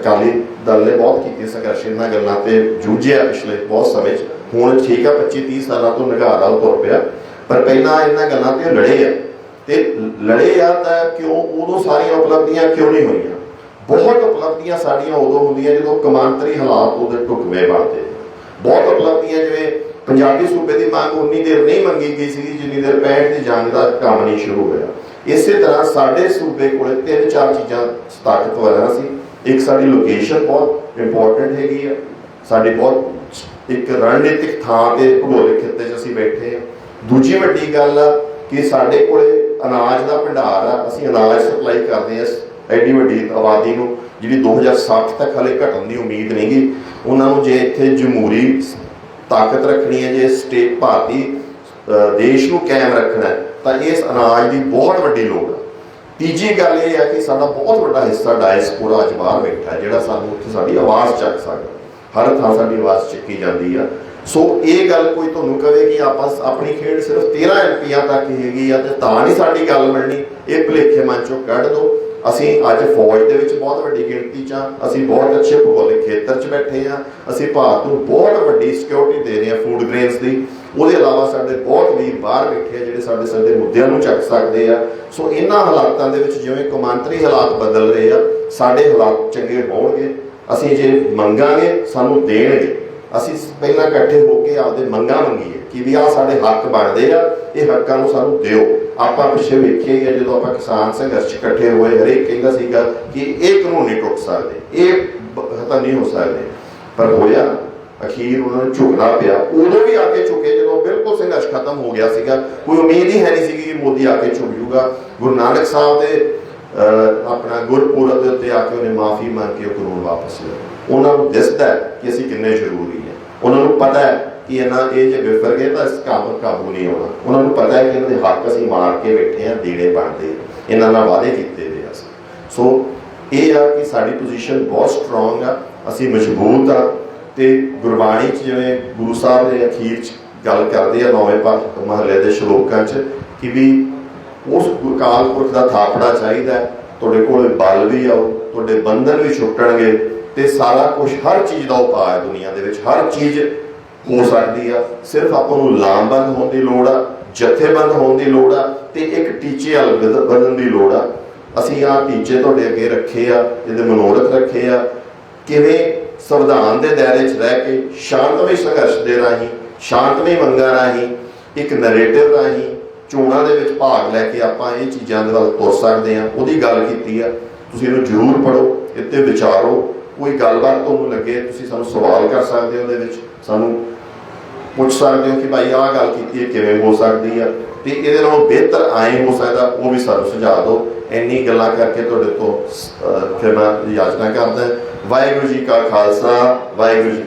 ਅਕਾਲੀ ਦਲ ਨੇ ਬਹੁਤ ਕੀਤੇ ਸੰਘਰਸ਼, ਇਹਨਾਂ ਗੱਲਾਂ ਤੇ ਜੂਝਿਆ ਪਿਛਲੇ ਬਹੁਤ ਸਮੇਂ 'ਚ। ਹੁਣ ਠੀਕ ਆ 25 30 ਸਾਲਾਂ ਤੋਂ ਨਿਗਾਰਾ ਉਹ ਤੁਰ ਪਿਆ। ਪਰ ਪਹਿਲਾਂ ਇਹਨਾਂ ਗੱਲਾਂ ਤੇ ਲੜੇ ਆ। ਤੇ ਲੜੇ ਆ ਤਾਂ ਕਿਉਂ? ਉਦੋਂ ਸਾਰੀਆਂ ਉਪਲਬਧੀਆਂ ਕਿਉਂ ਨਹੀਂ ਹੋਈਆਂ? ਬਹੁਤ ਉਪਲਬਧੀਆਂ ਸਾਡੀਆਂ ਉਦੋਂ ਹੁੰਦੀਆਂ ਜਦੋਂ ਕਮਾਂਤਰੀ ਹਾਲਾਤ ਉਹਦੇ ਢੁਕਵੇਂ ਬਣਦੇ। ਬਹੁਤ ਉਪਲਬਧੀਆਂ ਜਿਵੇਂ ਪੰਜਾਬੀ ਸੂਬੇ ਦੀ ਮੰਗ ਉਨੀ ਦੇਰ ਨਹੀਂ ਮੰਗੀ ਗਈ ਸੀ ਜਿੰਨੀ ਦੇਰ 65 ਦੀ ਜੰਗ ਦਾ ਕੰਮ ਨਹੀਂ ਸ਼ੁਰੂ ਹੋਇਆ। ਇਸੇ ਤਰ੍ਹਾਂ ਸਾਡੇ ਸੂਬੇ ਕੋਲੇ ਤਿੰਨ ਚਾਰ ਚੀਜ਼ਾਂ ਤਾਕਤਵਰ ਆ ਸੀ। ਇੱਕ ਸਾਡੀ ਲੋਕੇਸ਼ਨ ਬਹੁਤ ਇੰਪੋਰਟੈਂਟ ਹੈਗੀ ਆ। ਸਾਡੀ ਬਹੁਤ ਇੱਕ ਰਣਨੀਤਿਕ ਥਾਂ ਤੇ ਭੂਗੋਲਿਕ ਖਿੱਤੇ 'ਚ ਅਸੀਂ ਬੈਠੇ ਆ। ਦੂਜੀ ਵੱਡੀ ਗੱਲ ਆ ਕਿ ਸਾਡੇ ਕੋਲੇ ਅਨਾਜ ਦਾ ਭੰਡਾਰ ਆ। ਅਸੀਂ ਅਨਾਜ ਸਪਲਾਈ ਕਰਦੇ ਆ ਇਸ ਐਡੀ ਵੱਡੀ ਆਬਾਦੀ ਨੂੰ, ਜਿਹੜੀ 2060 ਤੱਕ ਹਲੇ ਘਟਣ ਦੀ ਉਮੀਦ ਨਹੀਂਗੀ ਉਹਨਾਂ ਨੂੰ ਜੇ ਇੱਥੇ ਜਮਹੂਰੀ ਤਾਕਤ ਰੱਖਣੀ ਹੈ, ਜੇ ਸਟੇਟ ਭਾਰਤੀ ਦੇਸ਼ ਨੂੰ ਕਾਇਮ ਰੱਖਣਾ ਤਾਂ ਇਸ ਅਨਾਜ ਦੀ ਬਹੁਤ ਵੱਡੀ ਲੋੜ ਹੈ ਤੀਜੀ ਗੱਲ ਇਹ ਹੈ ਕਿ ਸਾਡਾ ਬਹੁਤ ਵੱਡਾ ਹਿੱਸਾ ਡਾਇਸਪੋਰਾ ਅੱਜ ਬਾਹਰ ਬੈਠਾ ਜਿਹੜਾ ਸਾਨੂੰ ਉੱਥੇ ਸਾਡੀ ਆਵਾਜ਼ ਚੱਕ ਸਕਦਾ ਹਰ ਥਾਂ ਸਾਡੀ ਆਵਾਜ਼ ਚੱਕੀ ਜਾਂਦੀ ਆ। ਸੋ ਇਹ ਗੱਲ ਕੋਈ ਤੁਹਾਨੂੰ ਕਵੇ ਕਿ ਆਪਾਂ ਆਪਣੀ ਖੇਡ ਸਿਰਫ 13 ਐਮਪੀਆਂ ਤੱਕ ਹੈਗੀ ਆ ਤੇ ਤਾਂ ਨਹੀਂ ਸਾਡੀ ਗੱਲ ਮਿਲਣੀ ਇਹ ਭੁਲੇਖੇ ਮਨ ਚੋਂ ਕੱਢ ਦਿਓ ਅਸੀਂ ਅੱਜ ਫੌਜ ਦੇ ਵਿੱਚ ਬਹੁਤ ਵੱਡੀ ਗਿਣਤੀ 'ਚ ਆ। ਅਸੀਂ ਬਹੁਤ ਅੱਛੇ ਭੂਗੋਲਿਕ ਖੇਤਰ 'ਚ ਬੈਠੇ ਆ। ਅਸੀਂ ਭਾਰਤ ਨੂੰ ਬਹੁਤ ਵੱਡੀ ਸਿਕਿਉਰਿਟੀ ਦੇ ਰਹੇ ਆ ਫੂਡ ਗ੍ਰੇਨਸ ਦੀ। ਉਹਦੇ ਇਲਾਵਾ ਸਾਡੇ ਬਹੁਤ ਵੀਰ ਬਾਹਰ ਬੈਠੇ ਆ ਜਿਹੜੇ ਸਾਡੇ ਸਾਡੇ ਮੁੱਦਿਆਂ ਨੂੰ ਚੱਕ ਸਕਦੇ ਆ। ਸੋ ਇਹਨਾਂ ਹਾਲਾਤਾਂ ਦੇ ਵਿੱਚ ਜਿਵੇਂ ਕੌਮਾਂਤਰੀ ਹਾਲਾਤ ਬਦਲ ਰਹੇ ਆ, ਸਾਡੇ ਹਾਲਾਤ ਚੰਗੇ ਹੋਣਗੇ। ਅਸੀਂ ਜੇ ਮੰਗਾਂਗੇ, ਸਾਨੂੰ ਦੇਣਗੇ। ਅਸੀਂ ਪਹਿਲਾਂ ਇਕੱਠੇ ਹੋ ਕੇ ਆਪਦੇ ਮੰਗਾਂ ਮੰਗੀਏ ਕਿ ਵੀ ਆ ਸਾਡੇ ਹੱਕ ਬਣਦੇ ਆ, ਇਹ ਹੱਕਾਂ ਨੂੰ ਸਾਨੂੰ ਦਿਓ। ਆਪਾਂ ਪਿੱਛੇ ਵੇਖੀਏ ਜਦੋਂ ਆਪਾਂ ਕਿਸਾਨ ਸੰਘਰਸ਼ ਇਕੱਠੇ ਹੋਏ, ਹਰੇਕ ਕਹਿੰਦਾ ਸੀਗਾ ਕਿ ਇਹ ਕਾਨੂੰਨ ਨਹੀਂ ਟੁੱਟ ਸਕਦੇ, ਇਹ ਬ- ਤਾਂ ਨਹੀਂ ਹੋ ਸਕਦੇ। ਪਰ ਹੋਇਆ ਅਖੀਰ ਉਹਨਾਂ ਨੂੰ ਝੁਕਣਾ ਪਿਆ। ਉਦੋਂ ਵੀ ਆ ਕੇ ਝੁਕੇ, ਜਦੋਂ ਬਿਲਕੁਲ ਸੰਘਰਸ਼ ਖਤਮ ਹੋ ਗਿਆ ਸੀਗਾ, ਕੋਈ ਉਮੀਦ ਹੀ ਹੈ ਨਹੀਂ ਸੀਗੀ ਕਿ ਮੋਦੀ ਆ ਕੇ ਝੁਕ ਜੂਗਾ। ਗੁਰੂ ਨਾਨਕ ਸਾਹਿਬ ਦੇ ਆਪਣਾ ਗੁਰਪੁਰਬ ਦੇ ਉੱਤੇ ਆ ਕੇ ਉਹਨੇ ਮਾਫੀ ਮੰਗ ਕੇ ਉਹ ਕਾਨੂੰਨ ਵਾਪਸ ਲਿਆ। ਉਹਨਾਂ ਨੂੰ ਦਿਸਦਾ ਕਿ ਅਸੀਂ ਕਿੰਨੇ ਜ਼ਰੂਰੀ ਹੈ। ਉਹਨਾਂ ਨੂੰ ਪਤਾ ਹੈ ਕਿ ਇਹਨਾਂ ਇਹ ਜੇ ਵਿਫਰ ਗਏ ਤਾਂ ਇਸ ਕੰਮ ਕਾਬੂ ਨਹੀਂ ਆਉਣਾ। ਉਹਨਾਂ ਨੂੰ ਪਤਾ ਹੈ ਕਿ ਇਹਨਾਂ ਦੇ ਹੱਕ ਅਸੀਂ ਮਾਰ ਕੇ ਬੈਠੇ ਆ ਦੇਣੇ ਬਣਦੇ ਇਹਨਾਂ ਨਾਲ ਵਾਅਦੇ ਕੀਤੇ ਹੋਏ ਅਸੀਂ। ਸੋ, ਇਹ ਆ ਕਿ ਸਾਡੀ ਪੋਜੀਸ਼ਨ ਬਹੁਤ ਸਟਰੋਂਗ ਆ, ਅਸੀਂ ਮਜ਼ਬੂਤ ਆ। ਤੇ ਗੁਰਬਾਣੀ ਚ ਜਿਵੇਂ ਗੁਰੂ ਸਾਹਿਬ ਦੇ ਅਖੀਰ ਚ ਗੱਲ ਕਰਦੇ ਆ, ਨੌਵੇਂ ਪਾਠ ਮਹੱਲੇ ਦੇ ਸ਼ਲੋਕਾਂ ਚ, ਕਿ ਵੀ ਉਸ ਕਾਲ ਪੁਰਖ ਦਾ ਥਾਪੜਾ ਚਾਹੀਦਾ ਤੁਹਾਡੇ ਕੋਲ ਬਲ ਵੀ ਆਉ ਤੁਹਾਡੇ ਬੰਧਨ ਵੀ ਛੁੱਟਣਗੇ ਤੇ ਸਾਰਾ ਕੁਝ ਹਰ ਚੀਜ਼ ਦਾ ਉਪਾਅ ਹੈ ਦੁਨੀਆ ਦੇ ਵਿੱਚ, ਹਰ ਚੀਜ਼ ਹੋ ਸਕਦੀ ਆ। ਸਿਰਫ ਆਪਾਂ ਨੂੰ ਲਾਮਬੰਦ ਹੋਣ ਦੀ ਲੋੜ ਆ, ਜਥੇਬੰਦ ਹੋਣ ਦੀ ਲੋੜ ਆ ਤੇ ਇੱਕ ਟੀਚੇ ਵੱਲ ਵਧ- ਵਧਣ ਦੀ ਲੋੜ ਆ। ਅਸੀਂ ਆ ਟੀਚੇ ਤੁਹਾਡੇ ਅੱਗੇ ਰੱਖੇ ਆ ਇਹਦੇ ਮਨੋਰਥ ਰੱਖੇ ਆ। ਕਿਵੇਂ ਸੰਵਿਧਾਨ ਦੇ ਦਾਇਰੇ 'ਚ ਰਹਿ ਕੇ ਸ਼ਾਂਤਮਈ ਸੰਘਰਸ਼ ਦੇ ਰਾਹੀਂ, ਸ਼ਾਂਤਮਈ ਮੰਗਾਂ ਰਾਹੀਂ, ਇੱਕ ਨੈਰੇਟਿਵ ਰਾਹੀਂ ਚੋਣਾਂ ਦੇ ਵਿੱਚ ਭਾਗ ਲੈ ਕੇ ਆਪਾਂ ਇਹ ਚੀਜ਼ਾਂ ਦੇ ਵੱਲ ਤੁਰ ਸਕਦੇ ਆ ਉਹਦੀ ਗੱਲ ਕੀਤੀ ਆ। ਤੁਸੀਂ ਇਹਨੂੰ ਜ਼ਰੂਰ ਪੜੋ ਇੱਥੇ ਵਿਚਾਰੋ। ਕੋਈ ਗੱਲਬਾਤ ਤੁਹਾਨੂੰ ਲੱਗੇ, ਤੁਸੀਂ ਸਾਨੂੰ ਸਵਾਲ ਕਰ ਸਕਦੇ ਹੋ ਉਹਦੇ ਵਿੱਚ। ਸਾਨੂੰ ਪੁੱਛ ਸਕਦੇ ਹੋ ਕਿ ਭਾਈ ਆਹ ਗੱਲ ਕੀਤੀ ਹੈ, ਕਿਵੇਂ ਹੋ ਸਕਦੀ ਆ ਤੇ ਇਹਦੇ ਨਾਲੋਂ ਬਿਹਤਰ ਆਏ ਹੋ ਸਕਦਾ, ਉਹ ਵੀ ਸਾਨੂੰ ਸੁਝਾਅ ਦਿਓ। ਇੰਨੀ ਗੱਲਾਂ ਕਰਕੇ ਤੁਹਾਡੇ ਤੋਂ ਫਿਰ ਮੈਂ ਯਾਚਨਾ ਕਰਦਾ। ਵਾਹਿਗੁਰੂ ਜੀ ਕਾ ਖਾਲਸਾ, ਵਾਹਿਗੁਰੂ ਜੀ